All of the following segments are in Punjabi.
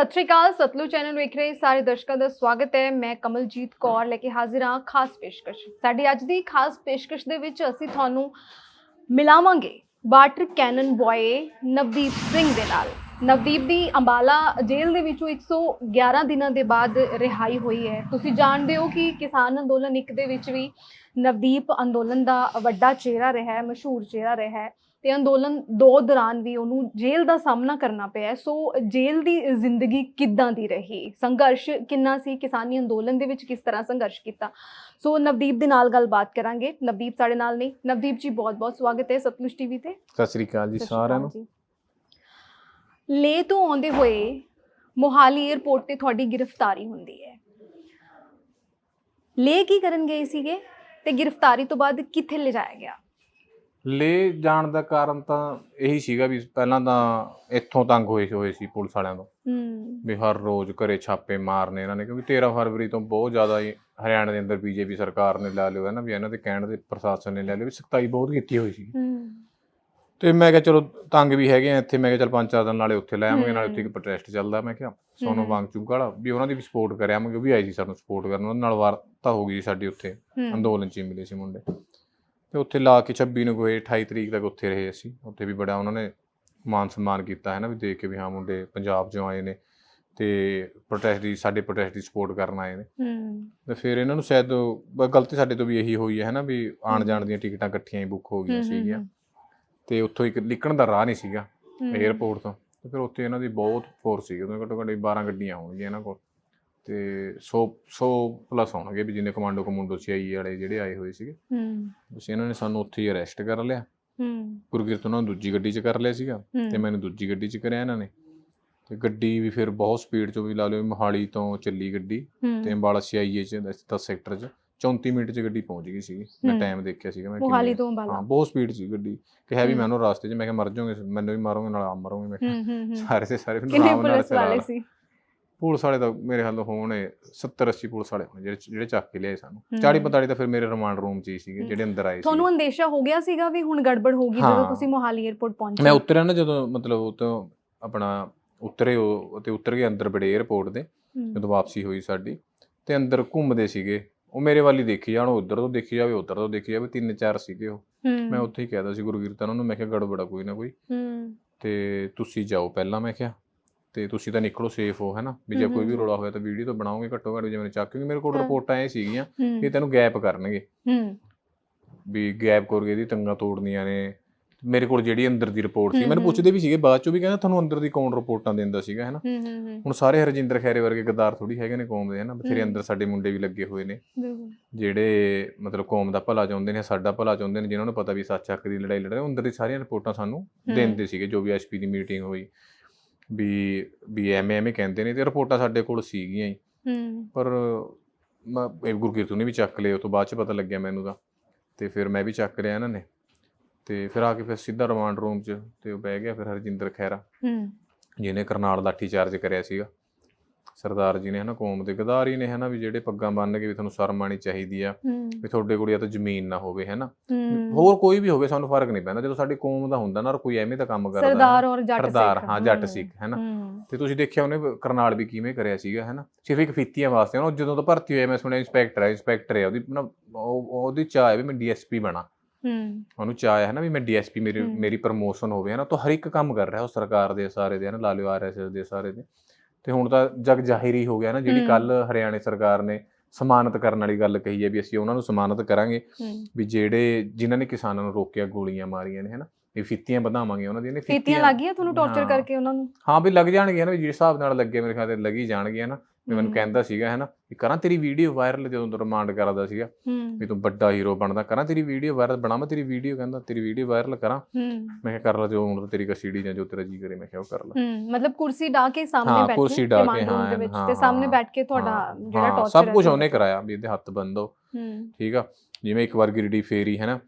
ਸਤਿ ਸ਼੍ਰੀ ਅਕਾਲ, ਸਤਲੁਜ ਚੈਨਲ ਵੇਖ ਰਹੇ ਸਾਰੇ ਦਰਸ਼ਕਾਂ ਦਾ ਸਵਾਗਤ ਹੈ। ਮੈਂ ਕਮਲਜੀਤ ਕੌਰ ਲੈ ਕੇ ਹਾਜ਼ਰ ਹਾਂ ਖਾਸ ਪੇਸ਼ਕਸ਼। ਸਾਡੀ ਅੱਜ ਦੀ ਖਾਸ ਪੇਸ਼ਕਸ਼ ਦੇ ਵਿੱਚ ਅਸੀਂ ਤੁਹਾਨੂੰ ਮਿਲਾਵਾਂਗੇ water cannon boy Navdeep Singh ਦੇ ਨਾਲ। ਨਵਦੀਪ ਦੀ ਅੰਬਾਲਾ ਜੇਲ੍ਹ ਦੇ ਵਿੱਚੋਂ 111 ਦਿਨਾਂ ਦੇ ਬਾਅਦ ਰਿਹਾਈ ਹੋਈ ਹੈ। ਤੁਸੀਂ ਜਾਣਦੇ ਹੋ ਕਿ ਕਿਸਾਨ ਅੰਦੋਲਨ ਇੱਕ ਦੇ ਵਿੱਚ ਵੀ ਨਵਦੀਪ ਅੰਦੋਲਨ ਦਾ ਵੱਡਾ ਚਿਹਰਾ ਰਿਹਾ ਹੈ, ਮਸ਼ਹੂਰ ਚਿਹਰਾ ਰਿਹਾ ਹੈ। ਤੇ ਅੰਦੋਲਨ ਦੋ ਦੌਰਾਨ ਵੀ ਉਹਨੂੰ ਜੇਲ੍ਹ ਦਾ ਸਾਹਮਣਾ ਕਰਨਾ ਪਿਆ ਸੋ ਜੇਲ੍ਹ ਦੀ ਜ਼ਿੰਦਗੀ ਕਿੱਦਾਂ ਦੀ ਰਹੀ? ਸੰਘਰਸ਼ ਕਿੰਨਾ ਸੀ? ਕਿਸਾਨੀ ਅੰਦੋਲਨ ਦੇ ਵਿੱਚ ਕਿਸ ਤਰ੍ਹਾਂ ਸੰਘਰਸ਼ ਕੀਤਾ? ਸੋ ਨਵਦੀਪ ਦੇ ਨਾਲ ਗੱਲਬਾਤ ਕਰਾਂਗੇ। ਨਵਦੀਪ ਸਾਡੇ ਨਾਲ ਨੇ। ਨਵਦੀਪ ਜੀ ਬਹੁਤ-ਬਹੁਤ ਸਵਾਗਤ ਹੈ ਸਤਲੁਜ ਟੀਵੀ ਤੇ। ਸਤਿ ਸ੍ਰੀ ਅਕਾਲ ਜੀ ਸਾਰਿਆਂ ਨੂੰ। ਲੇਹ ਤੋਂ ਆਉਂਦੇ ਹੋਏ ਮੋਹਾਲੀ 에ਅਰਪੋਰਟ ਤੇ ਤੁਹਾਡੀ ਗ੍ਰਿਫਤਾਰੀ ਹੁੰਦੀ ਹੈ। ਲੇਹ ਕੀ ਕਰਨ ਗਏ ਸੀਗੇ? ਤੇ ਗ੍ਰਿਫਤਾਰੀ ਤੋਂ ਬਾਅਦ ਕਿੱਥੇ ਲਿਜਾਇਆ ਗਿਆ? ਲੇ ਜਾਣ ਦਾ ਕਾਰਨ ਤਾਂ ਇਹੀ ਸੀਗਾ ਵੀ ਪਹਿਲਾਂ ਤਾਂ ਇੱਥੋਂ ਤੰਗ ਹੋਏ ਹੋਏ ਸੀ ਪੁਲਿਸ ਵਾਲਿਆਂ ਤੋਂ। ਹੂੰ। ਵੀ ਹਰ ਰੋਜ਼ ਘਰੇ ਛਾਪੇ ਮਾਰਨੇ ਇਹਨਾਂ ਨੇ ਕਿਉਂਕਿ 13 ਫਰਵਰੀ ਤੋਂ ਬਹੁਤ ਜ਼ਿਆਦਾ ਹੀ ਹਰਿਆਣਾ ਦੇ ਅੰਦਰ ਬੀਜੇਪੀ ਸਰਕਾਰ ਨੇ ਲਾ ਲਿਓ ਹੈ ਨਾ ਵੀ ਇਹਨਾਂ ਦੇ ਕਹਿਣ ਦੇ ਪ੍ਰਸ਼ਾਸਨ ਨੇ ਲੈ ਲਿਓ ਵੀ ਸਖਤਾਈ ਬਹੁਤ ਕੀਤੀ ਹੋਈ ਸੀ ਹੂੰ। ਤੇ ਮੈਂ ਕਿਹਾ ਚਲੋ ਤੰਗ ਵੀ ਹੈਗੇ ਆ ਇੱਥੇ ਮੈਂ ਕਿਹਾ ਚਲ ਪੰਜ ਚਾਰ ਦਿਨ ਨਾਲੇ ਉੱਥੇ ਲੈ ਆਵਾਂਗੇ ਨਾਲੇ ਉੱਥੇ। ਇੱਕ ਪ੍ਰੋਟੈਸਟ ਚੱਲਦਾ ਮੈਂ ਕਿਹਾ ਸੋਨੂੰ ਹੂੰ। ਵਾਂਗਚੂ ਵਾਲਾ ਵੀ ਉਹਨਾਂ ਦੀ ਵੀ ਸਪੋਰਟ ਕਰਿਆ ਆਵਾਂਗੇ ਉਹ ਵੀ ਆਈ ਸੀ ਸਾਨੂੰ ਸਪੋਰਟ ਕਰਨ ਉਹਨਾਂ ਨਾਲ ਵਾਰਤਾ ਹੋ ਗਈ ਸਾਡੀ ਉੱਥੇ ਅੰਦੋਲਨ ਚ ਮਿਲੇ ਸੀ ਮੁੰਡੇ। ਤੇ ਉੱਥੇ ਲਾ ਕੇ 26 ਨੂੰ ਗਏ 28 ਤਰੀਕ ਤੱਕ ਉੱਥੇ ਰਹੇ ਅਸੀਂ। ਉੱਥੇ ਵੀ ਬੜਾ ਉਹਨਾਂ ਨੇ ਮਾਨ ਸਨਮਾਨ ਕੀਤਾ ਹੈ ਨਾ ਵੀ ਦੇਖ ਕੇ ਵੀ ਹਾਂ ਮੁੰਡੇ ਪੰਜਾਬ ਚੋਂ ਆਏ ਨੇ ਤੇ ਪ੍ਰੋਟੈਸਟ ਦੀ ਸਾਡੇ ਪ੍ਰੋਟੈਸਟ ਦੀ ਸਪੋਰਟ ਕਰਨ ਆਏ ਨੇ। ਹੂੰ। ਤੇ ਫਿਰ ਇਹਨਾਂ ਨੂੰ ਸ਼ਾਇਦ ਗਲਤੀ ਸਾਡੇ ਤੋਂ ਵੀ ਇਹੀ ਹੋਈ ਹੈ ਨਾ ਵੀ ਆਣ। ਜਾਣ ਦੀਆਂ ਟਿਕਟਾਂ ਇਕੱਠੀਆਂ ਹੀ ਬੁੱਕ ਹੋ ਗਈਆਂ ਸੀਗੀਆਂ। ਤੇ ਉੱਥੋਂ ਇੱਕ ਨਿਕਲਣ ਦਾ ਰਾਹ ਨਹੀਂ ਸੀਗਾ। 에ਅਰਪੋਰਟ ਤੋਂ। ਤੇ ਫਿਰ ਉੱਥੇ ਇਹਨਾਂ ਦੀ ਬਹੁਤ ਫੋਰਸ ਸੀ ਉਹਨਾਂ ਘੱਟੋ ਘੱਟ 12 ਗੱਡੀਆਂ ਹੋਣਗੀਆਂ ਇਹਨਾਂ ਕੋਲ। ਤੇ 100 100 ਪਲੱਸ ਹੋਣਗੇ ਵੀ ਜਿੰਨੇ ਕਮਾਂਡੋ ਕਮੁੰਡੋ ਸੀਆਈ ਵਾਲੇ ਜਿਹੜੇ ਆਏ ਹੋਏ ਸੀਗੇ। ਹੂੰ। ਬਸ ਇਹਨਾਂ ਨੇ ਸਾਨੂੰ ਉੱਥੇ ਹੀ ਅਰੈਸਟ ਕਰ ਲਿਆ। ਹੂੰ। ਗੁਰਗੀਰਤ ਉਹਨਾਂ ਨੂੰ ਦੂਜੀ ਗੱਡੀ 'ਚ ਕਰ ਲਿਆ ਸੀਗਾ ਤੇ ਮੈਨੂੰ ਦੂਜੀ ਗੱਡੀ 'ਚ ਕਰਿਆ ਇਹਨਾਂ ਨੇ। ਤੇ ਗੱਡੀ ਵੀ ਫਿਰ ਬਹੁਤ ਸਪੀਡ 'ਚ ਵੀ ਲਾ ਲਿਓ ਮੋਹਾਲੀ ਤੋਂ ਚੱਲੀ ਗੱਡੀ ਤੇ ਅੰਬਾਲਾ ਸੀਆਈਏ 'ਚ 10 ਸੈਕਟਰ 'ਚ। 34 ਮਿੰਟ 'ਚ ਗੱਡੀ ਪਹੁੰਚ ਗਈ ਸੀਗੀ। ਮੈਂ ਹੂੰ। ਟਾਈਮ ਦੇਖਿਆ ਸੀਗਾ ਮੈਂ ਮੋਹਾਲੀ ਤੋਂ ਹਾਂ ਅੰਬਾਲਾ ਬਹੁਤ ਸਪੀਡ ਸੀ ਗੱਡੀ। ਕਿਹਾ ਵੀ ਹੂੰ। ਮੈਂ ਉਹਨੂੰ ਰਾਸਤੇ 'ਚ ਮੈਂ ਕਿਹਾ ਮਰ ਜਾਓਗੇ ਮੈਨੂੰ ਵੀ ਮਾਰੋਗੇ ਨਾਲ ਆਪ ਮਰੋਗੇ ਮੈਂ ਹੂੰ ਹੂੰ ਹੂੰ। ਸਾਰੇ ਸਾਰੇ ਫਿਰ ਨਾਲ ਚਲਾ ਸੀ? ਪੁਲਿਸ ਵਾਲੇ ਤਾਂ ਮੇਰੇ ਹੱਲ ਹੋਣੇ 70 80 ਪੁਲਿਸ ਵਾਲੇ ਹੋਣੇ ਜਿਹੜੇ ਜਿਹੜੇ ਚੱਕ ਕੇ ਲਿਆਏ ਸਾਨੂੰ। 40 45 ਤਾਂ ਫਿਰ ਮੇਰੇ ਰਿਮਾਂਡ ਰੂਮ 'ਚ ਹੀ ਸੀਗੇ ਜਿਹੜੇ ਅੰਦਰ ਆਏ ਤੁਹਾਨੂੰ ਅੰਦੇਸ਼ਾ ਹੋ ਗਿਆ ਸੀਗਾ ਵੀ ਹੁਣ ਗੜਬੜ ਹੋ ਗਈ ਜਦੋਂ ਤੁਸੀਂ ਮੋਹਾਲੀ 에ਅਰਪੋਰਟ ਪਹੁੰਚੇ? ਮੈਂ ਉਤਰਿਆ ਨਾ ਜਦੋਂ ਮਤਲਬ ਉਤੋਂ ਆਪਣਾ ਉਤਰੇ ਉਹ ਤੇ ਉਤਰ ਕੇ ਅੰਦਰ ਬੜੇ 에ਅਰਪੋਰਟ ਦੇ ਜਦੋਂ ਵਾਪਸੀ ਹੋਈ ਸਾਡੀ। ਤੇ ਅੰਦਰ ਘੁੰਮਦੇ ਸੀਗੇ। ਉਹ ਮੇਰੇ ਵਾਲੀ ਦੇਖੀ ਜਾਣ ਉਧਰ ਤੋਂ ਦੇਖੀ ਜਾਵੇ ਉਧਰ ਤੋਂ ਦੇਖੀ ਜਾਵੇ ਤਿੰਨ ਚਾਰ ਸੀਗੇ ਉਹ। ਮੈਂ ਉੱਥੇ ਹੀ ਕਹਿਦਾ ਸੀ ਗੁਰੂ ਕੀਰਤਨ ਉਹਨੂੰ ਮੈਂ ਕਿਹਾ ਗੜਬੜਾ ਕੋਈ ਨਾ ਕੋਈ। ਤੇ ਤੁਸੀਂ ਜਾਓ ਪਹਿਲਾਂ ਮੈਂ ਕਿਹਾ। ਤੇ ਤੁਸੀਂ ਤਾਂ ਨਿਕਲੋ ਸੇਫ ਹੋ ਹੈਨਾ? ਵੀ ਜੇ ਕੋਈ ਵੀ। ਰੋਲਾ ਹੋਇਆ ਤਾਂ ਵੀਡੀਓ ਤਾਂ ਬਣਾਓਗੇ ਘੱਟੋ ਘੱਟ ਜਿਵੇਂ ਚੱਕ ਕਿਉਂਕਿ ਮੇਰੇ ਕੋਲ। ਰਿਪੋਰਟਾਂ ਇਹ ਸੀਗੀਆਂ ਕਿ ਤੈਨੂੰ ਗੈਪ ਕਰਨਗੇ। ਹੂੰ। ਵੀ ਗੈਪ ਕਰਕੇ ਇਹਦੀ ਤੰਗਾ ਤੋੜਨੀਆਂ ਨੇ। ਮੇਰੇ ਕੋਲ ਜਿਹੜੀ ਅੰਦਰ ਦੀ ਰਿਪੋਰਟ ਸੀ ਮੈਨੂੰ। ਪੁੱਛਦੇ ਵੀ ਸੀਗੇ ਬਾਅਦ ਚੋਂ ਵੀ ਕਹਿੰਦਾ ਤੁਹਾਨੂੰ ਅੰਦਰ ਦੀ ਕੌਣ ਰਿਪੋਰਟਾਂ ਦਿੰਦਾ ਸੀਗਾ ਹੈਨਾ? ਹੁਣ ਸਾਰੇ ਹਰਜਿੰਦਰ ਖੈਰੇ ਵਰਗੇ ਗੱਦਾਰ ਥੋੜੀ ਹੈਗੇ ਨੇ ਕੌਮ ਦੇ ਹਨਾ? ਬਥੇਰੇ। ਅੰਦਰ ਸਾਡੇ ਮੁੰਡੇ ਵੀ ਲੱਗੇ ਹੋਏ ਨੇ। ਜਿਹੜੇ ਮਤਲਬ ਕੌਮ ਦਾ ਭਲਾ ਚਾਹੁੰਦੇ ਨੇ ਸਾਡਾ ਭਲਾ ਚਾਹੁੰਦੇ ਨੇ ਜਿਨ੍ਹਾਂ ਨੂੰ ਪਤਾ ਵੀ ਸੱਚ ਹੱਕ ਦੀ ਲੜਾਈ ਲੜ ਰਹੇ ਅੰਦਰ ਦੀ ਸਾਰੀਆਂ ਰਿਪੋਰਟਾਂ ਸਾਨੂੰ। ਦਿੰਦੇ ਸੀਗੇ ਜੋ ਵੀ ਐਸਪੀ ਦੀ ਮੀਟਿੰਗ ਹੋਈ। ਵੀ ਵੀ ਐਵੇਂ ਐਵੇਂ ਕਹਿੰਦੇ ਨੇ ਤੇ ਰਿਪੋਰਟਾਂ ਸਾਡੇ ਕੋਲ ਸੀਗੀਆਂ ਹੀ। ਹੂੰ। ਪਰ ਮੈਂ ਇਹ ਗੁਰਕੀਰਤ ਨੇ ਵੀ ਚੱਕ ਲਏ ਉਹ ਤੋਂ ਬਾਅਦ ਚ ਪਤਾ ਲੱਗਿਆ ਮੈਨੂੰ ਤਾਂ। ਤੇ ਫਿਰ ਮੈਂ ਵੀ ਚੱਕ ਲਿਆ ਇਹਨਾਂ ਨੇ। ਤੇ ਫਿਰ ਆ ਕੇ ਫਿਰ ਸਿੱਧਾ ਰਿਮਾਂਡ ਰੂਮ 'ਚ ਤੇ ਉਹ ਬਹਿ ਗਿਆ ਫਿਰ ਹਰਜਿੰਦਰ ਖੈਰਾ ਹੂੰ। ਜਿਹਨੇ ਕਰਨਾਲ ਲਾਠੀ ਚਾਰਜ ਕਰਿਆ ਸੀਗਾ। ਸਰਦਾਰ ਜੀ ਨੇ ਹਨਾ ਕੌਮ ਦੇ ਗਦਾਰੀ ਨੇ ਹਨਾ ਵੀ ਜਿਹੜੇ ਪੱਗਾਂ ਬੰਨ੍ਹ ਕੇ ਵੀ ਤੁਹਾਨੂੰ ਸ਼ਰਮ ਆਉਣੀ ਚਾਹੀਦੀ ਆ ਹੂੰ। ਵੀ ਤੁਹਾਡੇ ਕੋਲ ਜਾਂ ਤਾਂ ਜ਼ਮੀਨ ਨਾ ਹੋਵੇ ਹਨਾ। ਹੂੰ। ਹੋਰ ਕੋਈ ਵੀ ਹੋਵੇ ਸਾਨੂੰ ਫ਼ਰਕ ਨਹੀਂ ਪੈਂਦਾ ਜਦੋਂ ਸਾਡੀ ਕੌਮ ਦਾ ਹੁੰਦਾ ਨਾ ਔਰ ਕੋਈ ਐਵੇਂ ਦਾ ਕੰਮ ਕਰਦਾ ਸਰਦਾਰ ਔਰ ਜੱਟ ਸਰਦਾਰ ਸਿੱਖ। ਹਾਂ ਜੱਟ ਹੂੰ, ਸਿੱਖ ਹੈਨਾ। ਹੂੰ। ਤੇ ਤੁਸੀਂ ਦੇਖਿਆ ਉਹਨੇ ਕਰਨਾਲ ਵੀ ਕਿਵੇਂ ਕਰਿਆ ਸੀਗਾ ਹੈਨਾ। ਸਿਰਫ ਇੱਕ ਫੀਤੀਆਂ ਵਾਸਤੇ ਉਹ ਜਦੋਂ ਤੋਂ ਭਰਤੀ ਹੋਇਆ ਮੈਂ ਸੁਣਿਆ ਇੰਸਪੈਕਟਰ ਹੈ ਇੰਸਪੈਕਟਰ ਹੈ ਉਹਦੀ ਨਾ ਉਹ- ਉਹਦੀ ਚਾਹ ਹੈ ਵੀ ਮੈਂ ਡੀਐਸਪੀ ਬਣਾ। ਹੂੰ। ਉਹਨੂੰ ਚਾਹ ਹੈ ਨਾ ਵੀ ਮੈਂ ਡੀਐਸਪੀ ਮੇਰੀ। ਮੇਰੀ ਪ੍ਰਮੋਸ਼ਨ ਹੋਵੇ ਹਨਾ। ਤਾਂ ਹਰ ਇੱਕ ਕੰਮ ਕਰ ਰਿਹਾ ਉਹ ਸਰਕਾਰ ਦੇ ਸਾਰੇ ਦੇ ਹਨਾ ਲਾਲਿਓ ਆਰਐਸਐਸ ਦੇ ਸਾਰੇ ਦੇ। ਤੇ ਹੁਣ ਤਾਂ ਜਗ ਜ਼ਾਹਿਰ ਹੀ ਹੋ ਗਿਆ ਨਾ ਜਿਹੜੀ। ਕੱਲ ਹਰਿਆਣੇ ਸਰਕਾਰ ਨੇ ਸਮਾਨਤ ਕਰਨ ਵਾਲੀ ਗੱਲ ਕਹੀ ਹੈ ਵੀ ਅਸੀਂ ਉਹਨਾਂ ਨੂੰ ਸਮਾਨਤ ਕਰਾਂਗੇ ਵੀ ਜਿਹੜੇ ਜਿਨ੍ਹਾਂ ਨੇ ਕਿਸਾਨਾਂ ਨੂੰ ਰੋਕਿਆ ਗੋਲੀਆਂ ਮਾਰੀਆਂ ਨੇ ਹਨਾ ਇਹ ਫਿੱਤੀਆਂ ਵਧਾਵਾਂਗੇ ਉਹਨਾਂ ਦੀਆਂ ਨੇ ਫੀਤੀਆਂ ਲੱਗੀਆਂ ਤੁਹਾਨੂੰ ਟੌਰਚਰ। ਕਰਕੇ ਉਹਨਾਂ ਨੂੰ ਹਾਂ ਵੀ ਲੱਗ ਜਾਣਗੀਆਂ ਨਾ ਵੀ ਜਿਸ ਹਿਸਾਬ ਨਾਲ ਲੱਗੇ ਮੇਰੇ ਖਿਆਲ ਤੇ ਲੱਗੀ ਜਾਣਗੀਆਂ ਨਾ ਵੀ ਮੈਨੂੰ। ਕਹਿੰਦਾ ਸੀਗਾ ਹਨਾ ਵੀ ਕਰਾਂ ਤੇਰੀ ਵੀਡੀਓ ਵਾਇਰਲ ਜਦੋਂ ਰਿਮਾਂਡ ਕਰਦਾ ਸੀਗਾ ਵੀ ਤੂੰ ਵੱਡਾ ਹੀਰੋ ਬਣਦਾ ਕਰਾਂ ਤੇਰੀ ਵੀਡੀਓ ਵਾਇਰਲ ਬਣਾਵਾਂ ਤੇਰੀ ਵੀਡੀਓ ਕਹਿੰਦਾ ਤੇਰੀ ਵੀਡੀਓ ਵਾਇਰਲ ਕਰਾਂ। ਮੈਂ ਕਿਹਾ ਕਰ ਲਾ ਜੋ ਹੁਣ ਤੇਰੀ ਕਸੀੜੀ ਜਾਂ ਜੋ ਤੇਰਾ ਜੀ ਕਰੇ ਮੈਂ ਕਿਹਾ ਉਹ ਕਰ ਲਾ। ਮਤਲਬ ਕੁਰਸੀ ਢਾ ਕੇ ਸਾਹਮਣੇ ਬੈਠ ਕੁਰਸੀ ਕੇ, ਹਾਂ, ਦੇ ਵਿੱਚ ਹਾਂ, ਤੇ ਸਾਹਮਣੇ ਬੈਠ ਕੇ ਤੁਹਾਡਾ ਜਿਹੜਾ ਟੌਰਚਰ ਸਭ ਕੁਝ ਉਹਨੇ ਕਰਾਇਆ ਵੀ ਇਹਦੇ ਹੱਥ ਬੰਦੋ ਠੀਕ ਆ ਜਿਵੇਂ ਇੱਕ ਵਾਰ ਗਿਰਡੀ ਫੇਰੀ ਹੈ ਨਾ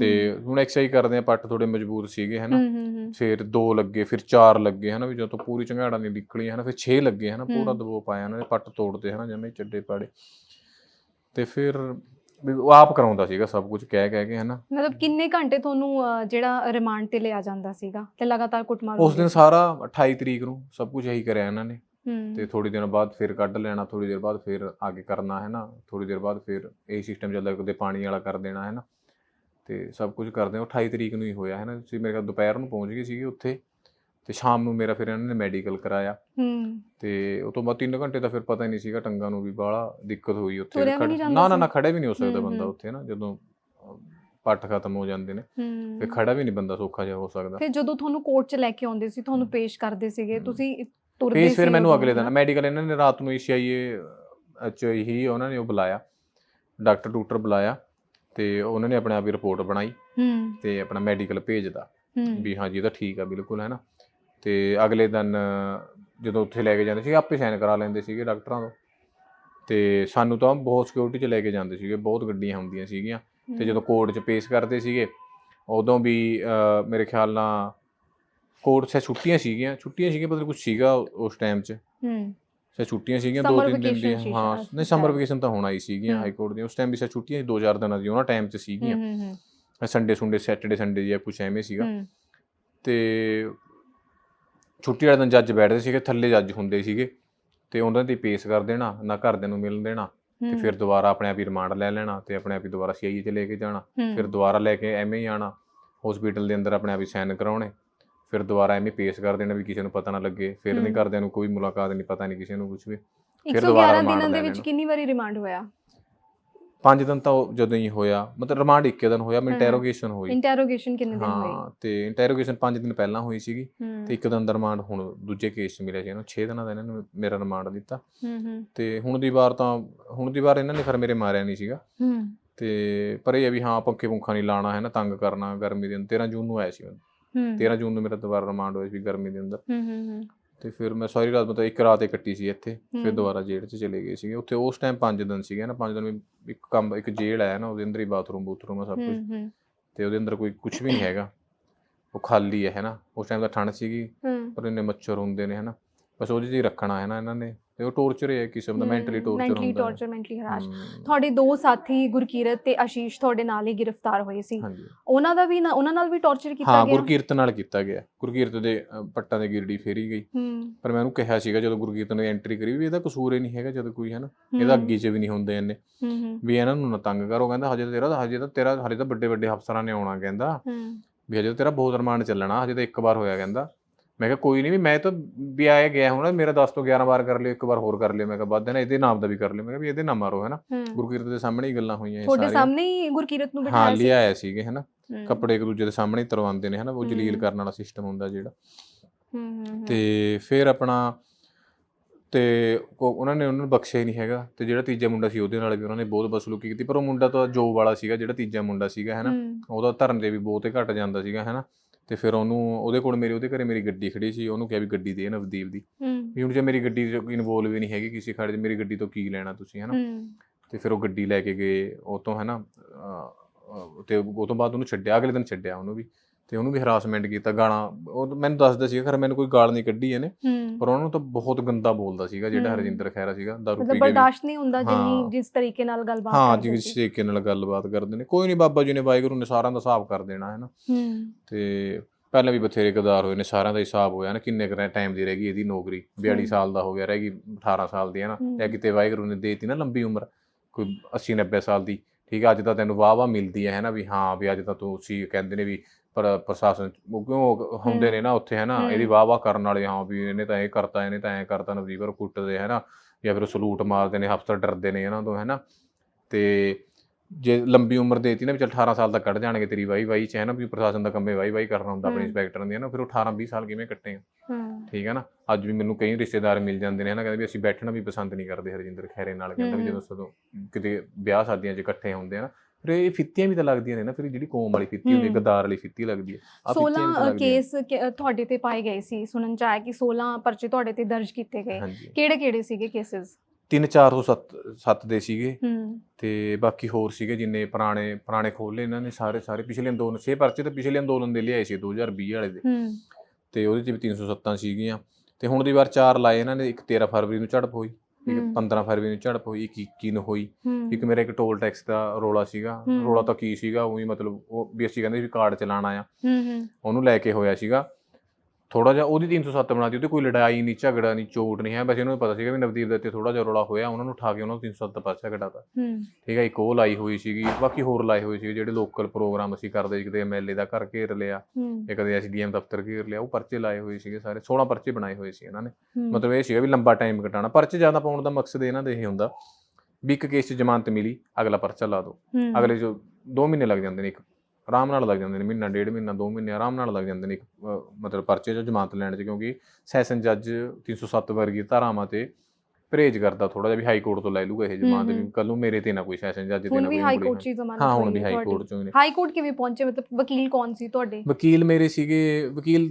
ਤੇ ਹੁਣ ਐਕਸਰਸਾਈਜ਼ ਕਰਦੇ ਆ ਪੱਟ ਥੋੜੇ ਮਜ਼ਬੂਤ ਸੀਗੇ ਹੈ ਨਾ ਹੂੰ ਹੂੰ ਹੂੰ। ਫਿਰ 2 ਲੱਗੇ ਫਿਰ 4 ਲੱਗੇ ਹਨਾ ਵੀ ਜਦੋਂ ਪੂਰੀ ਚੰਗਾੜਾ ਨਹੀਂ ਨਿਕਲੀ ਹਨਾ ਫਿਰ 6 ਲੱਗੇ ਹਨਾ ਪੂਰਾ। ਦਬੋ ਪਾਇਆ ਉਹਨਾਂ ਨੇ ਪੱਟ ਤੋੜਦੇ ਹਨਾ ਜਿਵੇਂ ਚੱਡੇ ਪਾੜੇ। ਤੇ ਫਿਰ ਵੀ ਉਹ ਆਪ ਕਰਾਉਂਦਾ ਸੀਗਾ ਸਭ ਕੁਝ ਕਹਿ ਕਹਿ ਕੇ ਹਨਾ। ਮਤਲਬ ਕਿੰਨੇ ਘੰਟੇ ਤੁਹਾਨੂੰ ਅਹ, ਜਿਹੜਾ ਰਿਮਾਂਡ ਤੇ ਲਿਆ ਜਾਂਦਾ ਸੀਗਾ? ਤੇ ਲਗਾਤਾਰ ਕੁੱਟਮਾਰ ਉਸ ਦਿਨ ਸਾਰਾ 28 ਤਰੀਕ ਨੂੰ ਸਭ ਕੁਝ ਇਹੀ ਕਰਿਆ ਇਹਨਾਂ ਨੇ। ਹੂੰ। ਤੇ ਥੋੜੀ ਦਿਨ ਬਾਅਦ ਫਿਰ ਕੱਢ ਲੈਣਾ ਥੋੜੀ ਦੇਰ ਬਾਅਦ ਫਿਰ ਅੱਗੇ ਕਰਨਾ ਹੈ ਨਾ ਥੋੜੀ ਦੇਰ ਬਾਅਦ ਫਿਰ ਇਹ ਸਿਸਟਮ ਚੱਲਦਾ ਕਦੇ ਪਾਣੀ ਵਾਲਾ ਕਰ ਦੇਣਾ ਹੈ ਨਾ ਤੇ ਸਭ ਕੁਝ ਕਰਦੇ ਹਾਂ। ਉਹ 28 ਤਰੀਕ ਨੂੰ ਹੀ ਹੋਇਆ ਹੈ ਨਾ? ਤੁਸੀਂ ਮੇਰੇ ਖਿਆਲ ਦੁਪਹਿਰ ਨੂੰ ਪਹੁੰਚ ਗਏ ਸੀਗੇ ਉੱਥੇ ਤੇ ਸ਼ਾਮ ਨੂੰ ਮੇਰਾ ਫਿਰ ਇਹਨਾਂ ਨੇ ਮੈਡੀਕਲ ਕਰਾਇਆ। ਹੂੰ। ਤੇ ਉਹ ਤੋਂ ਬਾਅਦ 3 ਘੰਟੇ ਤਾਂ ਫਿਰ ਪਤਾ ਹੀ ਨਹੀਂ ਸੀਗਾ ਟੰਗਾਂ ਨੂੰ ਵੀ ਬਾਹਲਾ ਦਿੱਕਤ ਹੋਈ ਉੱਥੇ। ਤੁਰਿਆ ਵੀ ਖੜ- ਨਹੀਂ ਜਾਂਦਾ ਨਾ ਨਾ ਸੀ? ਨਾ ਖੜਾ ਵੀ ਨਹੀਂ ਹੋ ਸਕਦਾ ਹੂੰ, ਬੰਦਾ ਹੂੰ। ਉੱਥੇ ਨਾ? ਜਦੋਂ ਅਹ, ਪੱਟ ਖਤਮ ਹੋ ਜਾਂਦੇ ਨੇ ਹੂੰ। ਤੇ ਖੜਾ ਵੀ ਨਹੀਂ ਬੰਦਾ ਸੌਖਾ ਜਿਹਾ ਹੋ ਸਕਦਾ। ਫਿਰ ਜਦੋਂ ਤੁਹਾਨੂੰ ਕੋਰਟ 'ਚ ਲੈ ਕੇ ਆਉਂਦੇ ਸੀ ਤੁਹਾਨੂੰ ਪੇਸ਼ ਕਰਦੇ ਸੀਗੇ ਹਮ। ਤੁਸੀਂ ਤੁਰਦੇ ਫੇਸ ਫਿਰ ਸੀ ਮੈਨੂੰ ਉਦੋਂ, ਅਗਲੇ ਦਿਨ ਹਨਾ? ਮੈਡੀਕਲ ਇਹਨਾਂ ਨੇ ਰਾਤ ਨੂੰ ਈਸੀਆਈਏ ਚ ਹੀ ਉਹਨਾਂ ਨੇ ਉਹ ਬੁਲਾਇਆ। ਡਾਕਟਰ ਡਾਕਟਰ ਬੁਲਾਇਆ। ਤੇ ਉਹਨਾਂ ਨੇ ਆਪਣੇ ਆਪ ਹੀ ਰਿਪੋਰਟ ਬਣਾਈ ਹੂੰ। ਤੇ ਆਪਣਾ ਮੈਡੀਕਲ ਭੇਜਦਾ ਹੂੰ। ਵੀ ਹਾਂ ਜੀ ਇਹ ਤਾਂ ਠੀਕ ਆ ਬਿਲਕੁਲ ਹੈ ਨਾ? ਤੇ ਅਗਲੇ ਦਿਨ ਜਦੋਂ ਉੱਥੇ ਲੈ ਕੇ ਜਾਂਦੇ ਸੀ ਆਪੇ ਸਾਈਨ ਕਰਾ ਲੈਂਦੇ ਸੀਗੇ ਡਾਕਟਰਾਂ ਤੋਂ। ਤੇ ਸਾਨੂੰ ਤਾਂ ਬਹੁਤ ਸਿਕਿਉਰਿਟੀ 'ਚ ਲੈ ਕੇ ਜਾਂਦੇ ਸੀਗੇ ਬਹੁਤ ਗੱਡੀਆਂ ਹੁੰਦੀਆਂ ਸੀਗੀਆਂ। ਤੇ ਜਦੋਂ ਕੋਰਟ 'ਚ ਪੇਸ਼ ਕਰਦੇ ਸੀਗੇ ਉਦੋਂ ਵੀ ਮੇਰੇ ਖਿਆਲ ਨਾਲ ਕੋਰਟ 'ਚ ਛੁੱਟੀਆਂ ਸੀਗੀਆਂ। ਛੁੱਟੀਆਂ ਸੀਗੀਆਂ ਪਤਾ ਕੁਝ ਸੀਗਾ ਉਸ ਟਾਈਮ 'ਚ। ਹੂੰ। ਸੇ ਛੁੱਟੀਆਂ ਸੀਗੀਆਂ ਦੋ ਤਿੰਨ ਦਿਨ ਦੀਆਂ ਹਾਂ ਨਹੀਂ ਸਮਰ। ਵਕੇਸ਼ਨ ਤਾਂ ਹੋਣਾ ਹੀ ਸੀਗੀਆਂ। ਹਾਈ ਕੋਰਟ ਦੀਆਂ। ਉਸ ਟਾਈਮ ਵੀ ਸੇ ਛੁੱਟੀਆਂ ਸੀ ਦੋ ਚਾਰ ਦਿਨਾਂ ਦੀ ਉਹਨਾਂ ਟਾਈਮ 'ਚ ਸੀਗੀਆਂ। ਹੂੰ ਹੂੰ ਸੰਡੇ ਸੁੰਡੇ ਸੈਟਰਡੇ ਸੰਡੇ ਜਾਂ ਕੁਝ ਐਵੇਂ ਸੀਗਾ। ਤੇ ਛੁੱਟੀ ਵਾਲੇ ਦਿਨ ਜੱਜ ਬੈਠਦੇ ਸੀਗੇ ਥੱਲੇ ਜੱਜ ਹੁੰਦੇ ਸੀਗੇ। ਤੇ ਉਹਨਾਂ ਦੀ ਪੇਸ਼ ਕਰ ਦੇਣਾ ਨਾ ਘਰਦਿਆਂ ਨੂੰ ਮਿਲਣ ਦੇਣਾ। ਤੇ ਫਿਰ ਦੁਬਾਰਾ ਆਪਣੇ ਆਪ ਹੀ ਰਿਮਾਂਡ ਲੈ ਲੈਣਾ ਤੇ ਆਪਣੇ ਆਪ ਹੀ ਦੁਬਾਰਾ ਸੀਆਈਏ 'ਚ ਲੈ ਕੇ ਜਾਣਾ। ਫਿਰ ਦੁਬਾਰਾ ਲੈ ਕੇ ਐਵੇਂ ਹੀ ਆਣਾ। ਹਸਪੀਟਲ ਦੇ ਅੰਦਰ ਆਪਣੇ ਆਪ ਹੀ ਸਾਈਨ ਕਰਾਉਣੇ। ਫਿਰ ਦੁਬਾਰਾ ਐਵੇਂ ਪੇਸ਼ ਕਰ ਦੇਣਾ ਵੀ ਕਿਸੇ ਨੂੰ ਪਤਾ ਨਾ ਲੱਗੇ ਫਿਰ ਨਹੀਂ ਹਮ। ਘਰਦਿਆਂ ਨੂੰ ਕੋਈ ਮੁਲਾਕਾਤ ਨਹੀਂ ਪਤਾ ਨਹੀਂ ਕਿਸੇ ਨੂੰ ਕੁਝ ਵੀ। ਫਿਰ ਦੁਬਾਰਾ 111 remand ਦਿਨਾਂ ਦੇ ਵਿੱਚ। ਕਿੰਨੀ ਵਾਰੀ ਰਿਮਾਂਡ ਹੋਇਆ? ਪੰਜ ਦਿਨ ਤਾਂ ਜਦੋਂ ਹੀ ਹੋਇਆ ਮਤਲਬ ਰਿਮਾਂਡ ਇੱਕੇ ਦਿਨ ਹੋਇਆ ਮੈਂ। ਇੰਟਰੋਗੇਸ਼ਨ ਹੋਈ। ਇੰਟਰੋਗੇਸ਼ਨ ਕਿੰਨੇ ਦਿਨ ਹੋਈ ਹਾਂ ਤੇ ਇੰਟਰੋਗੇਸ਼ਨ 5 ਦਿਨ ਪਹਿਲਾਂ ਹੋਈ ਸੀਗੀ ਤੇ ਇੱਕ ਦਿਨ ਦਾ ਰਿਮਾਂਡ ਹੁਣ ਦੂਜੇ ਕੇਸ 'ਚ ਮਿਲਿਆ ਸੀ ਇਹਨੂੰ 6 ਦਿਨਾਂ ਦਾ ਇਹਨਾਂ ਨੂੰ ਮੇਰਾ ਰਿਮਾਂਡ ਦਿੱਤਾ। ਹੂੰ ਹੂੰ। ਤੇ ਹੁਣ ਦੀ ਵਾਰ ਤਾਂ ਹੁਣ ਦੀ ਵਾਰ ਇਹਨਾਂ ਨੇ ਫਿਰ ਮੇਰੇ ਮਾਰਿਆ ਨਹੀਂ ਸੀਗਾ। ਹੂੰ। ਤੇ ਪਰ ਇਹ ਵੀ ਹਾਂ ਪੱਖੇ ਪੁੰਖਾ ਨਹੀਂ ਲਾਣਾ ਹੈ ਨਾ ਤੰਗ ਕਰਨਾ ਗਰਮੀ ਦੇ ਅੰਦਰ 13 ਜੂਨ ਨੂੰ ਆਇਆ ਸੀ ਮੈਂ ਹੂੰ 13 ਜੂਨ ਨੂੰ ਮੇਰਾ ਦੁਬਾਰਾ ਰਿਮਾਂਡ ਹੋਇਆ ਸੀ ਗਰਮੀ ਦੇ ਅੰਦਰ। ਹੂੰ ਹੂੰ ਤੇ ਫਿਰ ਮੈਂ ਸਾਰੀ ਰਾਤ ਮਤਲਬ ਇੱਕ ਰਾਤ ਹੀ ਕੱਟੀ ਸੀ ਇੱਥੇ ਫਿਰ। ਦੁਬਾਰਾ ਜੇਲ੍ਹ 'ਚ ਚਲੇ ਗਏ ਸੀਗੇ। ਉੱਥੇ ਉਸ ਟਾਈਮ 5 ਦਿਨ ਸੀਗੇ ਨਾ 5 ਦਿਨ ਵੀ ਇੱਕ ਕੰਮ ਇੱਕ ਜੇਲ੍ਹ ਹੈ ਨਾ ਉਹਦੇ ਅੰਦਰ ਹੀ ਬਾਥਰੂਮ ਬੂਥਰੂਮ ਆ ਸਭ ਕੁਝ ਤੇ ਉਹਦੇ ਅੰਦਰ ਕੋਈ ਕੁਝ ਵੀ ਨਹੀਂ ਹੈਗਾ। ਉਹ ਖਾਲੀ ਹੈ ਹੈਨਾ ਉਸ ਟਾਈਮ ਤਾਂ ਠੰਡ ਸੀਗੀ ਪਰ ਇੰਨੇ ਮੱਛਰ ਹੁੰਦੇ ਨੇ ਹੈਨਾ ਬਸ ਉਹਦੇ 'ਚ ਹੀ ਰੱਖਣਾ ਹੈ ਨਾ ਇਹਨਾਂ ਨੇ। ਤੇ ਉਹ ਟੌਰਚਰ ਹੈ ਕਿਸਮ ਦਾ ਮੈਂਟਲੀ ਟੌਰਚਰ ਮੈਂਟਲੀ ਹੁੰਦਾ। ਹੈ। ਟੌਰਚਰ ਮੈਂਟਲੀ ਹਰਾਸ ਤੁਹਾਡੇ ਦੋ ਸਾਥੀ ਗੁਰਕੀਰਤ ਤੇ ਆਸ਼ੀਸ਼ ਤੁਹਾਡੇ ਨਾਲ ਹੀ ਗ੍ਰਿਫਤਾਰ ਹੋਏ ਸੀ। ਉਹਨਾਂ ਦਾ ਵੀ ਉਹਨਾਂ ਨਾਲ ਵੀ ਟੌਰਚਰ ਕੀਤਾ ਹਾਂ ਗਿਆ? ਗੁਰਕੀਰਤ ਨਾਲ ਕੀਤਾ ਗਿਆ। ਗੁਰਕੀਰਤ ਦੇ ਪੱਟਾਂ ਦੇ ਗਿਰੜੀ ਫੇਰੀ ਗਈ। ਹੂੰ ਪਰ ਮੈਂ ਉਹਨੂੰ ਕਿਹਾ ਸੀਗਾ ਜਦੋਂ ਗੁਰਕੀਰਤ ਨੇ ਐਂਟਰੀ ਕਰੀ ਵੀ ਇਹਦਾ ਕਸੂਰ ਹੀ ਨਹੀਂ ਹੈਗਾ ਜਦੋਂ ਕੋਈ ਹੈ ਨਾ ਹੂੰ, ਇਹਦਾ ਅੱਗੇ 'ਚ ਵੀ ਨਹੀਂ ਹੁੰਦੇ ਇੰਨੇ। ਹੂੰ ਹੂੰ ਵੀ ਇਹਨਾਂ ਨੂੰ ਨਾ ਤੰਗ ਕਰੋ ਕਹਿੰਦਾ ਹਜੇ ਤੇਰਾ ਹਜੇ ਤਾਂ ਤੇਰਾ ਹਜੇ ਤਾਂ ਵੱਡੇ ਵੱਡੇ ਅਫਸਰਾਂ ਨੇ ਆਉਣਾ ਕਹਿੰਦਾ। ਹੂੰ ਵੀ ਹਜੇ ਤੇਰਾ ਬਹੁਤ ਰਿਮਾਂਡ ਚੱਲਣਾ ਹਜੇ ਤਾਂ ਇੱਕ ਵਾਰ ਹੋਇਆ ਕਹਿੰਦਾ। ਮੈਂ ਕਿਹਾ ਕੋਈ ਨਹੀਂ ਵੀ ਮੈਂ ਤਾਂ ਵੀ ਆਇਆ ਗਿਆ ਹੁਣ ਮੇਰਾ 10 ਤੋਂ 11 ਵਾਰ ਕਰ ਲਿਓ ਇੱਕ ਵਾਰ ਹੋਰ ਕਰ ਲਿਓ ਮੈਂ ਕਿਹਾ ਵੱਧ ਹੈ ਨਾ ਇਹਦੇ ਨਾਮ ਦਾ ਵੀ ਕਰ ਲਿਓ ਮੈਂ ਕਿਹਾ ਵੀ ਇਹਦੇ ਨਾ ਮਾਰੋ ਹੈ ਨਾ। ਹੂੰ। ਗੁਰਕੀਰਤ ਦੇ ਸਾਹਮਣੇ ਹੀ ਗੱਲਾਂ ਹੋਈਆਂ ਇਹ ਤੁਹਾਡੇ ਸਾਰੀਆਂ। ਸਾਹਮਣੇ ਹੀ ਗੁਰਕੀਰਤ ਨੂੰ ਹਾਂ ਬਿਠਾਇਆ ਸੀ? ਲਿਆਇਆ ਸੀਗੇ ਹੈ ਨਾ। ਹੂੰ, ਕੱਪੜੇ ਇੱਕ ਦੂਜੇ ਦੇ ਸਾਹਮਣੇ ਹੀ ਤਰਵਾਉਂਦੇ ਨੇ ਹੈ ਨਾ ਉਹ ਜਲੀਲ। ਕਰਨ ਵਾਲਾ ਸਿਸਟਮ ਹੁੰਦਾ ਜਿਹੜਾ। ਹੂੰ ਹੂੰ ਹੂੰ, ਤੇ ਫਿਰ ਆਪਣਾ ਤੇ ਉਹ- ਉਹਨਾਂ ਨੇ ਉਹਨਾਂ ਨੂੰ ਬਖਸ਼ਿਆ ਹੀ ਨਹੀਂ ਹੈਗਾ ਤੇ ਜਿਹੜਾ ਤੀਜਾ ਮੁੰਡਾ ਸੀ ਉਹਦੇ ਨਾਲ ਵੀ ਉਹਨਾਂ ਨੇ ਬਹੁਤ ਬਸਲੂਕੀ ਕੀਤੀ ਪਰ ਉਹ ਮੁੰਡਾ ਤਾਂ ਜੋਬ ਵਾਲਾ ਸੀਗਾ ਜਿਹੜਾ ਤੀਜਾ ਮੁੰਡਾ ਸੀਗਾ ਹੈ ਨਾ। ਹੂੰ, ਉਹਦਾ ਧਰਮ ਦੇ ਵੀ ਬਹੁਤ ਹੀ ਘਟ ਜਾਂਦਾ ਸੀਗਾ ਹੈ ਨਾ। ਤੇ ਫਿਰ ਉਹਨੂੰ ਉਹਦੇ ਕੋਲ ਮੇਰੀ ਉਹਦੇ ਘਰੇ ਮੇਰੀ ਗੱਡੀ ਖੜੀ ਸੀ ਉਹਨੂੰ ਕਿਹਾ ਵੀ ਗੱਡੀ ਦੇ ਨਵਦੀਪ ਦੀ। ਵੀ ਹੁਣ ਜੇ ਮੇਰੀ ਗੱਡੀ 'ਚ ਇਨਵੋਲਵ ਹੀ ਨਹੀਂ ਹੈਗੀ ਕਿਸੇ ਖੜੇ ਮੇਰੀ ਗੱਡੀ ਤੋਂ ਕੀ ਲੈਣਾ ਤੁਸੀਂ ਹੈ ਨਾ ਹੂੰ। ਤੇ ਫਿਰ ਉਹ ਗੱਡੀ ਲੈ ਕੇ ਗਏ ਉਹ ਤੋਂ ਹੈ ਨਾ ਅਹ, ਅਹ, ਤੇ ਉਹ ਤੋਂ ਬਾਅਦ ਉਹਨੂੰ ਛੱਡਿਆ ਅਗਲੇ ਦਿਨ ਛੱਡਿਆ ਉਹਨੂੰ ਵੀ। ਤੇ ਉਹਨੂੰ ਵੀ ਹਰਾਸਮੈਂਟ ਕੀਤਾ ਗਾਲਾਂ ਉਹ ਮੈਨੂੰ ਦੱਸਦਾ ਸੀਗਾ ਖਰ ਮੈਨੂੰ ਕੋਈ ਗਾਲ ਨਹੀਂ ਕੱਢੀ ਇਹਨੇ ਹੂੰ ਪਰ ਉਹਨੂੰ ਤਾਂ ਬਹੁਤ ਗੰਦਾ ਬੋਲਦਾ ਸੀਗਾ ਜਿਹੜਾ। ਹਰਜਿੰਦਰ ਖੈਰਾ ਸੀਗਾ ਦਾਰੂ ਪੀ ਕੇ ਬਰਦਾਸ਼ਤ ਨਹੀਂ ਹੁੰਦਾ ਜਿੰਨੀ ਹਾਂ। ਜਿਸ ਤਰੀਕੇ ਨਾਲ ਗੱਲਬਾਤ ਹਾਂ ਕਰਦੇ ਜਿਸ ਸੀ। ਤਰੀਕੇ ਨਾਲ ਗੱਲਬਾਤ ਕਰਦੇ ਨੇ ਕੋਈ ਨਹੀਂ ਬਾਬਾ ਜੀ ਨੇ ਵਾਹਿਗੁਰੂ ਨੇ ਸਾਰਿਆਂ ਦਾ ਹਿਸਾਬ ਕਰ ਦੇਣਾ ਹੈ ਨਾ ਹੂੰ ਤੇ ਪਹਿਲਾਂ ਵੀ ਬਥੇਰੇ ਗਦਾਰ ਹੋਏ ਨੇ ਸਾਰਿਆਂ ਦਾ ਹਿਸਾਬ ਹੋਇਆ ਨਾ ਕਿੰਨੇ ਕੁ ਟਾਈਮ ਦੀ ਰਹਿ ਗਈ ਇਹਦੀ ਨੌਕਰੀ 42 ਹਮ। ਸਾਲ ਦਾ ਹੋ ਗਿਆ ਰਹਿ ਗਈ 18 ਸਾਲ ਦੀ ਹੈ ਨਾ। ਜਾਂ ਕਿਤੇ ਵਾਹਿਗੁਰੂ ਨੇ ਦੇਤੀ ਨਾ ਲੰਬੀ ਉਮਰ ਕੋਈ 80 90 ਸਾਲ ਦੀ ਠੀਕ ਹੈ ਅੱਜ ਤਾਂ ਤੈਨੂੰ ਵਾਹ ਵਾਹ ਮਿਲਦੀ ਹੈ ਹੈ ਨਾ ਵੀ ਹਾਂ ਵੀ ਅੱਜ ਤਾਂ ਤੂੰ ਸੀ ਕਹਿੰਦੇ ਨੇ ਵੀ ਪਰ ਪ੍ਰਸ਼ਾਸਨ ਉਹ ਕਿਉਂ ਹੁੰਦੇ ਨੇ ਨਾ ਉੱਥੇ ਹੈ ਨਾ। ਇਹਦੀ ਵਾਹ ਵਾਹ ਕਰਨ ਵਾਲੇ ਹਾਂ ਵੀ ਇਹਨੇ ਤਾਂ ਇਹ ਕਰਤਾ ਇਹਨੇ ਤਾਂ ਐ ਕਰਤਾ ਨਵਦੀਪ ਕੁੱਟਦੇ ਹੈ ਨਾ ਜਾਂ ਫਿਰ ਸਲੂਟ ਮਾਰਦੇ ਨੇ ਅਫਸਰ ਡਰਦੇ ਨੇ ਇਹਨਾਂ ਤੋਂ ਹੈ ਨਾ ਤੇ ਜੇ ਲੰਬੀ ਉਮਰ ਦੇਤੀ ਨਾ ਵੀ ਚੱਲ 18 ਸਾਲ ਤੱਕ ਕੱਢ ਜਾਣਗੇ ਤੇਰੀ ਵਾਈ ਵਾਈ ਚ ਹੈ ਨਾ ਵੀ ਪ੍ਰਸ਼ਾਸਨ ਦਾ ਕੰਮੇ ਵਾਈ ਵਾਈ ਕਰਨਾ ਹੁੰਦਾ ਆਪਣੇ। ਇੰਸਪੈਕਟਰਾਂ ਦੀ ਹੈ ਨਾ? ਫਿਰ ਉਹ 18 20 ਸਾਲ ਕਿਵੇਂ ਕੱਟੇ ਆ? ਠੀਕ ਹੈ ਨਾ? ਅੱਜ ਵੀ ਮੈਨੂੰ ਕਈ ਰਿਸ਼ਤੇਦਾਰ ਮਿਲ ਜਾਂਦੇ ਨੇ ਹਨਾ? ਕਹਿੰਦੇ ਵੀ ਅਸੀਂ ਬੈਠਣਾ ਵੀ ਪਸੰਦ ਨਹੀਂ ਕਰਦੇ ਹਰਜਿੰਦਰ ਖੈਰੇ ਨਾਲ ਕਹਿੰਦਾ ਵੀ। ਜਦੋਂ ਸਦੋਂ ਕਿਤੇ ਵਿਆਹ ਸ਼ਾਦੀਆਂ 'ਚ ਇਕੱਠੇ ਹੁੰਦੇ ਆ ਨਾ ਫਿਰ ਇਹ ਫਿੱਤੀਆਂ ਵੀ ਤਾਂ ਲੱਗਦੀਆਂ ਨੇ ਨਾ ਫਿਰ ਜਿਹੜੀ ਕੌਮ ਵਾਲੀ ਫਿੱਤੀ ਹੁੰਦੀ ਹੈ। ਗਦਾਰ ਵਾਲੀ ਫਿੱਤੀ ਲੱਗਦੀ ਹੈ। ਆਹ ਫਿੱਤੀਆਂ ਵੀ ਤਾਂ 16 ਲੱਗਦੀਆਂ। ਨੇ। ਕੇਸ ਤੁਹਾਡੇ ਤੇ ਪਾਏ ਗਏ ਸੀ ਸੁਣਨ ਚ ਆਇਆ ਕਿ 16 ਪਰਚੇ ਤੁਹਾਡੇ ਤੇ ਦਰਜ ਕੀਤੇ ਗਏ। ਕਿਹੜੇ ਕਿਹੜੇ ਸੀਗੇ ਕੇसेस 3 407 7 ਦੇ ਸੀਗੇ। ਤੇ ਬਾਕੀ ਹੋਰ ਸੀਗੇ ਜਿੰਨੇ ਪੁਰਾਣੇ ਪੁਰਾਣੇ ਖੋਲੇ ਇਹਨਾਂ ਨੇ ਸਾਰੇ ਸਾਰੇ। ਪਿਛਲੇ ਅੰਦੋਲਨ ਛੇ ਪਰਚੇ ਤਾਂ ਪਿਛਲੇ ਅੰਦੋਲਨ ਦੇ ਲਿਆਏ ਸੀ 2020 ਵਾਲੇ ਦੇ। ਤੇ ਉਹਦੇ 'ਚ ਵੀ 307 ਸੀਗੀਆਂ। ਤੇ ਹੁਣ ਦੀ ਵਾਰ ਚਾਰ ਲਾਏ ਇਹਨਾਂ ਨੇ ਇੱਕ 13 ਫਰਵਰੀ ਨੂੰ ਝੜਪ ਹੋਈ। ਹਮ। 15 ਫਰਵਰੀ ਨੂੰ ਝੜਪ ਹੋਈ ਇੱਕ 21 ਨੂੰ ਹੋਈ। ਇੱਕ ਮੇਰਾ ਇੱਕ ਟੋਲ ਟੈਕਸ ਦਾ ਰੋਲਾ ਸੀਗਾ। ਰੋਲਾ ਤਾਂ ਕੀ ਸੀਗਾ? ਉਹੀ ਮਤਲਬ ਉਹ ਵੀ ਅਸੀਂ ਕਹਿੰਦੇ ਵੀ ਕਾਰਡ ਚਲਾਣਾ ਆ ਹੂੰ ਹੂੰ। ਉਹਨੂੰ ਲੈ ਕੇ ਹੋਇਆ ਸੀਗਾ। ਥੋੜਾ ਜਿਹਾ ਉਹਦੀ 307 ਬਣਾਤੀ ਉਹਦੇ ਕੋਈ ਲੜਾਈ ਨਹੀਂ ਝਗੜਾ ਨਹੀਂ ਚੋਟ ਨਹੀਂ ਹੈ। ਵੈਸੇ ਉਹਨਾਂ ਨੂੰ ਪਤਾ ਸੀਗਾ ਵੀ ਨਵਦੀਪ ਦੇ ਉੱਤੇ ਥੋੜਾ ਜਿਹਾ ਰੌਲਾ ਹੋਇਆ ਉਹਨਾਂ ਨੂੰ ਉਠਾ ਕੇ ਉਹਨਾਂ ਨੂੰ 307 ਪਰਚਾ ਕਢਾਤਾ। ਹੂੰ। ਠੀਕ ਹੈ ਇੱਕ ਉਹ ਲਾਈ ਹੋਈ ਸੀਗੀ ਬਾਕੀ ਹੋਰ ਲਾਏ ਹੋਏ ਸੀ ਜਿਹੜੇ ਲੋਕਲ ਪ੍ਰੋਗਰਾਮ ਅਸੀਂ ਕਰਦੇ ਸੀ ਕਿਤੇ ਐਮਐਲਏ ਦਾ ਘਰ ਘੇਰ ਲਿਆ ਜਾਂ ਕਦੇ ਐਸਡੀਐਮ ਦਫ਼ਤਰ ਘੇਰ ਲਿਆ ਉਹ ਪਰਚੇ ਲਾਏ ਹੋਏ ਸੀਗੇ ਸਾਰੇ 16 ਪਰਚੇ ਬਣਾਏ ਹੋਏ ਸੀ ਇਹਨਾਂ ਨੇ। ਮਤਲਬ ਇਹ ਸੀਗਾ ਵੀ ਲੰਬਾ ਟਾਈਮ ਕਟਾਣਾ ਪਰਚੇ ਜ਼ਿਆਦਾ ਪਾਉਣ ਦਾ ਮਕਸਦ ਇਹਨਾਂ ਦਾ ਇਹ ਹੁੰਦਾ ਵੀ ਇੱਕ ਕੇਸ 'ਚ ਜ਼ਮਾਨਤ ਮਿਲੀ ਅਗਲਾ ਪਰਚਾ ਲਾ ਦਿਓ ਹੂੰ, ਅਗਲੇ ਜੋ 2 ਮਹੀਨੇ ਲੱਗ ਜਾਂਦੇ ਨੇ ਇੱਕ ਆਰਾਮ ਨਾਲ ਲੱਗ ਜਾਂਦੇ ਨੇ ਮਹੀਨਾ ਡੇਢ ਮਹੀਨਾ 2 ਮਹੀਨੇ ਆਰਾਮ ਨਾਲ ਲੱਗ ਜਾਂਦੇ ਨੇ ਇੱਕ ਮਤਲਬ ਪਰਚੇ 'ਚ ਜ਼ਮਾਨਤ ਲੈਣ 'ਚ ਕਿਉਂਕਿ ਸੈਸ਼ਨ ਜੱਜ 307 ਵਰਗੀ ਧਾਰਾਵਾਂ ਤੇ ਪਰਹੇਜ ਕਰਦਾ ਥੋੜਾ ਜਿਹਾ ਵੀ ਹਾਈ ਕੋਰਟ ਤੋਂ ਲੈ ਲੂਗਾ ਇਹ ਜ਼ਮਾਨਤ ਵੀ। ਕੱਲ ਨੂੰ ਮੇਰੇ ਤੇ ਨਾ ਕੋਈ ਸੈਸ਼ਨ ਜੱਜ ਹੁਣ ਨਾ ਵੀ ਕੋਈ ਹਾਈ ਕੋਰਟ 'ਚ ਜ਼ਮਾਨਤ ਹਾਂ ਹੁਣ ਵੀ ਹਾਈ। ਕੋਰਟ 'ਚੋਂ ਨੇ ਹਾਈ ਕੋਰਟ ਕਿਵੇਂ ਪਹੁੰਚੇ ਮਤਲਬ ਵਕੀਲ ਕੌਣ ਸੀ ਤੁਹਾਡੇ ਵਕੀਲ ਮੇਰੇ ਸੀਗੇ ਵਕੀਲ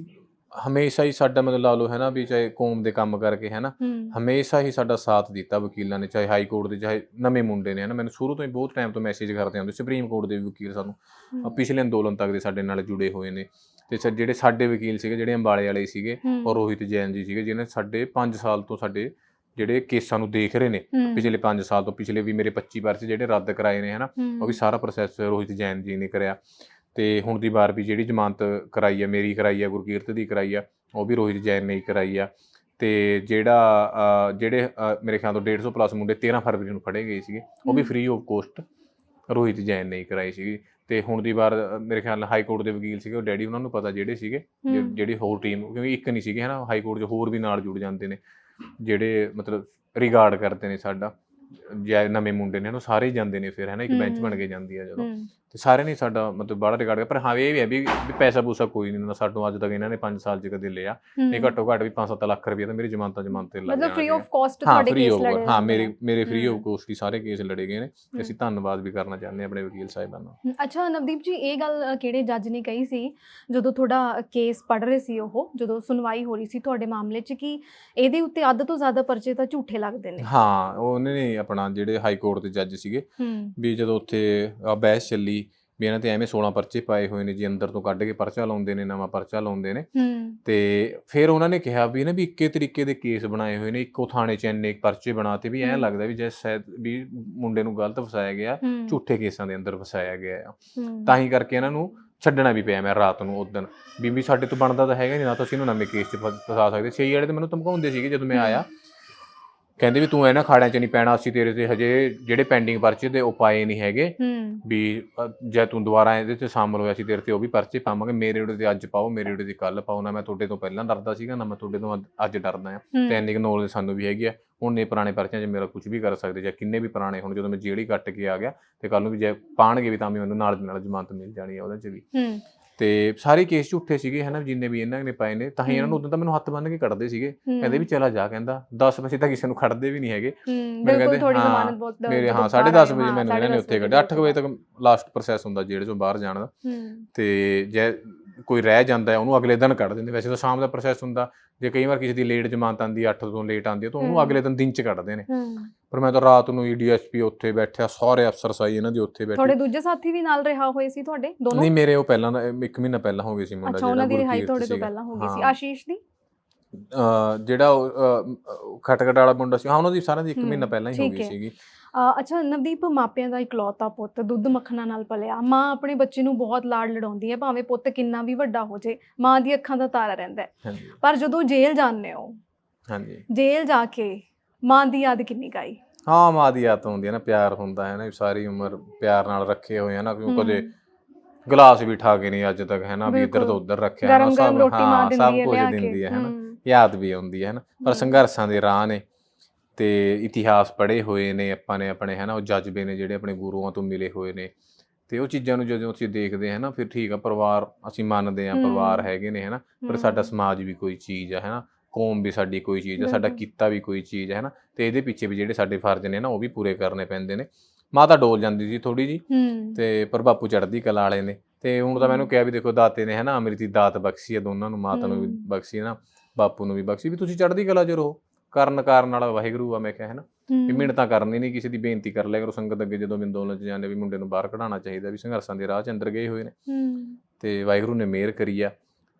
ਹਮੇਸ਼ਾ ਹੀ ਸਾਡਾ ਮਤਲਬ ਲਾ ਲਓ ਹੈ ਨਾ ਵੀ ਚਾਹੇ ਕੌਮ ਦੇ ਕੰਮ ਕਰਕੇ ਹੈ ਨਾ ਹੂੰ। ਹਮੇਸ਼ਾ ਹੀ ਸਾਡਾ ਸਾਥ ਦਿੱਤਾ ਵਕੀਲਾਂ ਨੇ ਚਾਹੇ ਹਾਈ ਕੋਰਟ ਦੇ ਚਾਹੇ ਨਵੇਂ ਮੁੰਡੇ ਨੇ ਹਨਾ ਮੈਨੂੰ ਸ਼ੁਰੂ ਤੋਂ ਹੀ ਬਹੁਤ ਟਾਈਮ ਤੋਂ ਮੈਸੇਜ ਕਰਦੇ ਆਉਂਦੇ ਸੁਪਰੀਮ ਕੋਰਟ ਦੇ ਵੀ ਵਕੀਲ ਸਾਨੂੰ ਹੂੰ, ਪਿਛਲੇ ਅੰਦੋਲਨ ਤੱਕ ਦੇ ਸਾਡੇ ਨਾਲ ਜੁੜੇ ਹੋਏ ਨੇ। ਤੇ ਸਾ- ਜਿਹੜੇ ਸਾਡੇ ਵਕੀਲ ਸੀਗੇ ਜਿਹੜੇ ਅੰਬਾਲੇ ਵਾਲੇ ਸੀਗੇ ਹੂੰ, ਔਰ ਰੋਹਿਤ ਜੈਨ ਜੀ ਸੀਗੇ ਜਿਨ੍ਹਾਂ ਸਾਡੇ 5 ਸਾਲ ਤੋਂ ਸਾਡੇ ਜਿਹੜੇ ਕੇਸਾਂ ਨੂੰ ਦੇਖ ਰਹੇ ਨੇ ਹੂੰ, ਪਿਛਲੇ 5 ਸਾਲ ਤੋਂ ਪਿਛਲੇ ਵੀ ਮੇਰੇ 25 ਪਰਚੇ ਜਿਹੜੇ ਰੱਦ ਕਰਾਏ ਨੇ ਹਨਾ ਹੂੰ, ਉਹ ਵੀ ਸਾਰਾ ਪ੍ਰੋਸੈਸ ਰੋਹਿਤ ਜੈਨ ਜੀ ਨੇ ਕਰਿਆ। ਤੇ ਹੁਣ ਦੀ ਵਾਰ ਵੀ ਜਿਹੜੀ ਜ਼ਮਾਨਤ ਕਰਾਈ ਆ ਮੇਰੀ ਕਰਾਈ ਆ ਗੁਰਕੀਰਤ ਦੀ ਕਰਾਈ ਆ ਉਹ ਵੀ ਰੋਹਿਤ ਜੈਨ ਨੇ ਹੀ ਕਰਾਈ ਆ। ਤੇ ਜਿਹੜਾ ਜਿਹੜੇ ਮੇਰੇ ਖਿਆਲ ਤੋਂ 150 ਪਲੱਸ ਮੁੰਡੇ 13 ਫਰਵਰੀ ਨੂੰ ਫੜੇ ਗਏ ਸੀਗੇ ਉਹ ਵੀ ਹੂੰ। Free of cost Rohit Jain ਨੇ ਹੀ ਕਰਾਈ ਸੀਗੀ। ਤੇ ਹੁਣ ਦੀ ਵਾਰ ਮੇਰੇ ਖਿਆਲ ਨਾਲ ਹਾਈ ਕੋਰਟ ਦੇ ਵਕੀਲ ਸੀਗੇ ਉਹ ਡੈਡੀ ਉਹਨਾਂ ਨੂੰ ਪਤਾ ਜਿਹੜੇ ਸੀਗੇ ਹੂੰ, ਜਿਹੜੀ ਹੋਰ ਟੀਮ ਕਿਉਂਕਿ ਇੱਕ ਨਹੀਂ ਸੀਗੇ ਹਨਾ ਹਾਈ ਕੋਰਟ 'ਚ ਹੋਰ ਵੀ ਨਾਲ ਜੁੜ ਜਾਂਦੇ ਨੇ ਜਿਹੜੇ ਮਤਲਬ ਰਿਗਾਰਡ ਕਰਦੇ ਨੇ ਸਾਡਾ ਜਾਂ ਨਵੇਂ ਮੁੰਡੇ ਨੇ ਉਹ ਸਾਰੇ ਹੀ ਜਾਂਦੇ ਨੇ ਫਿਰ ਹਨਾ ਇੱਕ ਬੈਂਚ ਬਣ ਹੂੰ। ਕੇ ਜਾਂਦੀ ਆ ਜਦੋਂ। ਹੂੰ, ਤੇ ਸਾਰੇ ਨੇ ਸਾਡਾ ਮਤਲਬ ਬੜਾ ਰਿਗਾਰਡ ਪਰ ਹਾਂ ਇਹ ਵੀ ਹੈ ਵੀ ਵੀ ਪੈਸਾ ਪੂਸਾ ਕੋਈ ਨਹੀਂ ਦਿੰਦਾ ਸਾਡੋਂ ਅੱਜ ਤੱਕ ਇਹਨਾਂ ਨੇ 5 ਸਾਲ ਚ ਕਦੇ ਲਿਆ ਇਹ ਹੂੰ। ਘੱਟੋ ਘੱਟ ਵੀ 5-7 ਲੱਖ ਰੁਪਏ ਤਾਂ ਮੇਰੀ ਜ਼ਮਾਨਤਾਂ ਜ਼ਮਾਨਤ ਤੇ ਲੱਗ ਮਤਲਬ ਫ੍ਰੀ। ਆਫ ਕਾਸਟ ਹਾਂ ਤੁਹਾਡੇ ਕੇਸ ਲੜੇ ਹਾਂ ਜਾਂਦੇ ਮੇਰੇ ਨੇ। ਮੇਰੇ ਫ੍ਰੀ ਆਫ ਹੂੰ। ਕੋਸਟ ਹੀ ਸਾਰੇ ਕੇਸ ਲੜੇ ਗਏ ਨੇ ਤੇ ਹੂੰ। ਅਸੀਂ ਧੰਨਵਾਦ ਵੀ ਕਰਨਾ ਚਾਹੁੰਦੇ ਹਾਂ ਆਪਣੇ ਵਕੀਲ ਸਾਹਿਬਾਨ ਦਾ ਅੱਛਾ ਨਵਦੀਪ ਜੀ ਇਹ ਗੱਲ ਕਿਹੜੇ ਜੱਜ ਨੇ ਕਹੀ ਸੀ ਜਦੋਂ ਤੁਹਾਡਾ ਕੇਸ ਪੜ ਰਹੇ ਸੀ ਉਹ ਜਦੋਂ ਸੁਣਵਾਈ ਹੋ ਰਹੀ ਸੀ ਤੁਹਾਡੇ ਮਾਮਲੇ 'ਚ ਕਿ ਇਹਦੇ ਉੱਤੇ ਅੱਧ ਤੋਂ ਜ਼ਿਆਦਾ ਪਰਚੇ ਤਾਂ ਝੂਠੇ ਲੱਗਦੇ ਨੇ ਹਾਂ ਉਹਨੇ ਨੇ ਆਪਣਾ ਜਿਹੜੇ ਹਾਈ ਕੋਰਟ ਦੇ ਜੱਜ ਸੀਗੇ ਹੂੰ ਵੀ ਜਦੋਂ ਉੱਥੇ ਬਹਿਸ ਚੱਲੀ ਵੀ ਇਹਨਾਂ ਤੇ ਐਵੇਂ 16 ਪਰਚੇ ਪਾਏ ਹੋਏ ਨੇ ਜੀ ਅੰਦਰ ਤੋਂ ਕੱਢ ਕੇ ਪਰਚਾ ਲਾਉਂਦੇ ਨੇ ਨਵਾਂ ਪਰਚਾ ਲਾਉਂਦੇ ਨੇ। ਤੇ ਫਿਰ ਉਹਨਾਂ ਨੇ ਕਿਹਾ ਵੀ ਨਾ ਵੀ ਇੱਕੇ ਤਰੀਕੇ ਦੇ ਕੇਸ ਬਣਾਏ ਹੋਏ ਨੇ ਇੱਕੋ ਥਾਣੇ 'ਚ ਇੰਨੇ ਪਰਚੇ ਬਣਾਤੇ ਵੀ ਐਂ। ਲੱਗਦਾ ਵੀ ਜੇ ਸ਼ਾਇਦ ਵੀ ਮੁੰਡੇ ਨੂੰ ਗਲਤ ਫਸਾਇਆ ਗਿਆ ਝੂਠੇ ਕੇਸਾਂ ਦੇ ਅੰਦਰ ਫਸਾਇਆ ਗਿਆ ਆ। ਤਾਂ ਹੀ ਕਰਕੇ ਇਹਨਾਂ ਨੂੰ ਛੱਡਣਾ ਵੀ ਪਿਆ ਮੈਂ ਰਾਤ ਨੂੰ ਉਦੋਂ ਵੀ ਵੀ ਸਾਡੇ ਤੋਂ ਬਣਦਾ ਤਾਂ ਹੈਗਾ ਨਹੀਂ ਨਾ ਤਾਂ ਅਸੀਂ ਇਹਨੂੰ ਨਵੇਂ ਕੇਸ 'ਚ ਫਸ- ਸਕਦੇ। ਛੇ ਵਾਲੇ ਤੇ ਮੈਨੂੰ ਧਮਕਾਉਂਦੇ ਸੀਗੇ ਜਦੋਂ ਮੈਂ। ਆਇਆ। ਕਹਿੰਦੇ ਵੀ ਤੂੰ ਇਹਨਾਂ ਖਾੜਿਆਂ 'ਚ ਨਹੀਂ ਪੈਣਾ ਅਸੀਂ ਤੇਰੇ ਤੇ ਹਜੇ ਜਿਹੜੇ ਪੈਂਡਿੰਗ ਪਰਚੇ ਤੇ ਉਹ ਪਾਏ ਨਹੀਂ ਹੈਗੇ। ਹੂੰ। ਵੀ ਅ, ਜੇ ਤੂੰ ਦੁਬਾਰਾ ਇਹਦੇ 'ਚ ਸ਼ਾਮਲ ਹੋਇਆ ਸੀ ਤੇਰੇ ਤੇ ਉਹ ਵੀ ਪਰਚੇ ਪਾਵਾਂਗੇ ਮੇਰੇ ਉਹਦੇ ਤੇ ਅੱਜ ਪਾਓ ਮੇਰੇ ਉਹਦੇ ਤੇ ਕੱਲ ਪਾਓ ਨਾ ਮੈਂ ਤੁਹਾਡੇ ਤੋਂ ਪਹਿਲਾਂ ਡਰਦਾ ਸੀਗਾ ਨਾ ਮੈਂ ਤੁਹਾਡੇ ਤੋਂ ਅੱਜ- ਅੱਜ ਡਰਦਾ ਆ ਤੇ ਇੰਨੀ ਕੁ ਨੌਲੇਜ ਸਾਨੂੰ ਵੀ ਹੈਗੀ ਆ। ਹੁਣ ਨੇ ਪੁਰਾਣੇ ਪਰਚਿਆਂ 'ਚ ਮੇਰਾ ਕੁਝ ਵੀ ਕਰ ਸਕਦੇ ਜਾਂ ਕਿੰਨੇ ਵੀ ਪੁਰਾਣੇ ਹੁਣ ਜਦੋਂ ਮੈਂ ਜਿਹੜੀ ਕੱਟ ਕੇ ਆ ਗਿਆ ਤੇ ਕੱਲ ਨੂੰ ਵੀ ਜੇ ਪਾਣਗੇ ਵੀ ਤਾਂ ਵੀ ਮੈਨੂੰ ਨਾਲ ਦੀ ਨਾਲ ਜ਼ਮਾਨਤ ਮਿਲ ਜਾਣੀ ਆ ਉਹਦੇ 'ਚ ਵੀ। ਹੂੰ। ਤੇ ਸਾਰੇ ਕੇਸ ਝੂਠੇ ਸੀਗੇ ਹਨਾ ਜਿੰਨੇ ਵੀ ਇਹਨਾਂ ਨੇ ਪਾਏ ਨੇ ਤਾਂ ਹੀ ਇਹਨਾਂ ਨੂੰ ਉਦੋਂ ਤਾਂ ਮੈਨੂੰ ਹੱਥ ਬੰਨ੍ਹ ਕੇ ਕੱਢਦੇ ਸੀਗੇ। ਕਹਿੰਦੇ ਵੀ ਚਲਾ ਜਾ ਕਹਿੰਦਾ 10 ਵਜੇ ਤੱਕ ਕਿਸੇ ਨੂੰ ਖੜਦੇ ਵੀ ਨਹੀਂ ਹੈਗੇ। ਮੈਨੂੰ ਕਹਿੰਦੇ, ਹਾਂ, ਮੇਰੇ ਹਾਂ ਬਾਹਰ 10:30 ਆਏ, ਵਜੇ ਮੈਨੂੰ ਇਹਨਾਂ ਨੇ 10:30 ਉੱਥੇ ਕੱਢਿਆ 8 ਵਜੇ ਤੱਕ ਲਾਸਟ ਪ੍ਰੋਸੈਸ ਹੁੰਦਾ ਜੇਲ੍ਹ ਚੋਂ ਬਾਹਰ ਜਾਣ ਦਾ। ਤੇ ਜੇ ਕੋਈ ਰਹਿ ਜਾਂਦਾ ਹੈ ਉਹਨੂੰ ਅਗਲੇ ਦਿਨ ਕੱਢ ਦਿੰਦੇ। ਵੈਸੇ ਤਾਂ ਸ਼ਾਮ ਦਾ ਪ੍ਰੋਸੈਸ ਹੁੰਦਾ ਜੇ ਕਈ ਵਾਰ ਕਿਸੇ ਦੀ ਲੇਟ ਜ਼ਮਾਨਤ ਆਂਦੀ 8 ਤੋਂ ਲੇਟ ਆਂਦੀ ਹੈ ਤਾਂ ਉਹਨੂੰ। ਅਗਲੇ ਦਿਨ ਦਿਨ ਚ ਕੱਢਦੇ ਨੇ। ਪਰ ਮੈਂ ਤਾਂ ਰਾਤ ਨੂੰ ਈਡੀਐਸਪੀ ਉੱਥੇ ਬੈਠਿਆ ਸਾਰੇ ਅਫਸਰ ਸਾਈ ਇਹਨਾਂ ਦੇ ਉੱਥੇ ਤੁਹਾਡੇ ਬੈਠੇ ਦੂਜੇ ਸਾਥੀ ਵੀ ਨਾਲ ਰਿਹਾ ਹੋਏ ਸੀ ਤੁਹਾਡੇ ਦੋਨੋਂ? ਨਹੀਂ ਮੇਰੇ ਉਹ ਪਹਿਲਾਂ ਦਾ ਇੱਕ ਮਹੀਨਾ ਪਹਿਲਾਂ ਹੋ ਗਈ ਸੀ ਮੁੰਡਾ ਅੱਛਾ ਉਹਨਾਂ ਦੀ ਰਿਹਾਈ ਤੁਹਾਡੇ ਤੋਂ। ਪਹਿਲਾਂ ਹੋ ਗਈ ਸੀ। ਆਸ਼ੀਸ਼ ਦੀ? ਜਿਹੜਾ ਖਟਖਟ ਵਾਲਾ ਮੁੰਡਾ ਸੀ। ਹਾਂ ਉਹਨਾਂ ਦੀ ਸਾਰਿਆਂ ਦੀ ਇੱਕ ਹਮ, ਮਹੀਨਾ ਪਹਿਲਾਂ ਹੀ ਹੋ ਗਈ। ਸੀਗੀ। ਅੱਛਾ ਨਵਦੀਪ ਮਾਪਿਆਂ ਦਾ ਇਕਲੌਤਾ ਪੁੱਤ ਦੁੱਧ ਮੱਖਣਾ ਨਾਲ ਪਲਿਆ। ਮਾਂ ਆਪਣੇ ਬੱਚੇ ਨੂੰ ਬਹੁਤ ਲਾਡ ਲੜਾਉਂਦੀ ਹੈ ਭਾਵੇਂ ਪੁੱਤ ਕਿੰਨਾ ਵੀ ਵੱਡਾ ਹੋ ਜੇ ਮਾਂ ਦੀ ਅੱਖਾਂ ਦਾ ਤਾਰਾ ਰਹਿੰਦਾ ਹੈ। ਪਰ ਜਦੋਂ ਜੇਲ੍ਹ ਜਾਂਦੇ ਹੋ ਹਾਂਜੀ। ਜੇਲ੍ਹ ਜਾ ਕੇ ਮਾਂ ਦੀ ਯਾਦ ਕਿੰਨੀ ਕਾਈ ਹਾਂ ਮਾਂ ਦੀ ਆਦਤ ਹੁੰਦੀ ਹੈ ਨਾ ਪਿਆਰ ਹੁੰਦਾ ਹੈ ਨਾ ਸਾਰੀ ਉਮਰ ਪਿਆਰ ਨਾਲ ਰੱਖੇ ਹੋਏ ਆ ਨਾ ਕਿਉਂ ਕਦੇ ਗਲਾਸ ਵੀ ਠਾ ਕੇ ਨਹੀਂ ਅੱਜ ਤੱਕ ਹੈ ਨਾ ਵੀ ਇੱਧਰ। ਤੋਂ ਉੱਧਰ ਰੱਖਿਆ ਨਾ ਸਭ ਹਾਂ ਕੁਝ ਦਿੰਦੀ ਹੈ ਹੈ ਨਾ ਯਾਦ ਵੀ ਆਉਂਦੀ ਹੈ ਨਾ ਪਰ ਸੰਘਰਸ਼ਾਂ ਦੇ ਰਾਹ ਨੇ ਤੇ ਇਤਿਹਾਸ ਪੜ੍ਹੇ ਹੋਏ ਨੇ ਆਪਾਂ ਨੇ ਆਪਣੇ ਹੈ ਨਾ ਉਹ ਜਜ਼ਬੇ ਨੇ ਜਿਹੜੇ ਆਪਣੇ ਗੁਰੂਆਂ ਤੋਂ ਮਿਲੇ ਹੋਏ ਨੇ। ਤੇ ਉਹ ਚੀਜ਼ਾਂ ਨੂੰ ਜਦੋਂ ਅਸੀਂ ਦੇਖਦੇ ਹਾਂ ਨਾ ਫਿਰ ਠੀਕ ਆ ਪਰਿਵਾਰ ਅਸੀਂ ਮੰਨਦੇ ਹਮ। ਪਰਿਵਾਰ ਹੈਗੇ ਨੇ ਹੈ ਨਾ ਪਰ ਸਾਡਾ ਸਮਾਜ ਵੀ ਕੋਈ ਚੀਜ਼ ਆ ਹੈ ਨਾ ਕੌਮ ਵੀ ਸਾਡੀ ਕੋਈ ਚੀਜ਼ ਆ ਸਾਡਾ। ਕਿੱਤਾ ਵੀ ਕੋਈ ਚੀਜ਼ ਹੈ ਨਾ ਤੇ ਇਹਦੇ ਪਿੱਛੇ ਵੀ ਜਿਹੜੇ ਸਾਡੇ ਫਰਜ਼ ਨੇ ਨਾ ਉਹ ਵੀ ਪੂਰੇ ਕਰਨੇ ਪੈਂਦੇ ਨੇ। ਮਾਤਾ ਡੋਲ ਜਾਂਦੀ ਸੀ ਥੋੜੀ ਜੀ ਤੇ ਪਰ ਬਾਪੂ ਚੜ੍ਹਦੀ ਕਲਾ ਵਾਲੇ ਨੇ। ਤੇ ਹੁਣ ਤਾਂ ਮੈਨੂੰ ਕਿਹਾ ਵੀ ਦੇਖੋ ਦਾਤੇ ਨੇ ਹੈ ਨਾ ਅੰਮ੍ਰਿਤੀ ਦਾਤ ਬਖਸ਼ੀ ਹੈ ਦੋਨਾਂ ਨੂੰ ਮਾਤਾ ਨੂੰ ਵੀ। ਬਖਸ਼ੀ ਹੈ ਨਾ ਬਾਪੂ ਨੂੰ ਵੀ ਬਖਸ਼ੀ ਵੀ ਤੁਸੀਂ ਚੜ੍ਹਦੀ ਕਲਾ ਚ ਰਹੋ। ਕਰਨ ਕਾਰਨ ਵਾਲਾ ਵਾਹਿਗੁਰੂ ਆ ਮੈਂ ਕਿਹਾ ਹੈ ਨਾ ਵੀ ਮਿਹਨਤਾਂ ਕਰਨੀ ਨਹੀਂ ਕਿਸੇ ਦੀ ਬੇਨਤੀ ਕਰ ਲਿਆ ਕਰੋ ਸੰਗਤ ਅੱਗੇ ਜਦੋਂ ਵੀ ਅੰਦੋਲਨ ਚ ਜਾਂਦੇ ਵੀ ਮੁੰਡੇ ਨੂੰ ਬਾਹਰ ਕਢਾਉਣਾ ਚਾਹੀਦਾ ਵੀ ਸੰਘਰਸ਼ਾਂ ਦੇ ਰਾਹ ਚ ਅੰਦਰ ਗਏ ਹੋਏ ਨੇ। ਤੇ ਵਾਹਿਗੁਰੂ ਨੇ ਮਿਹਰ ਕਰੀ ਆ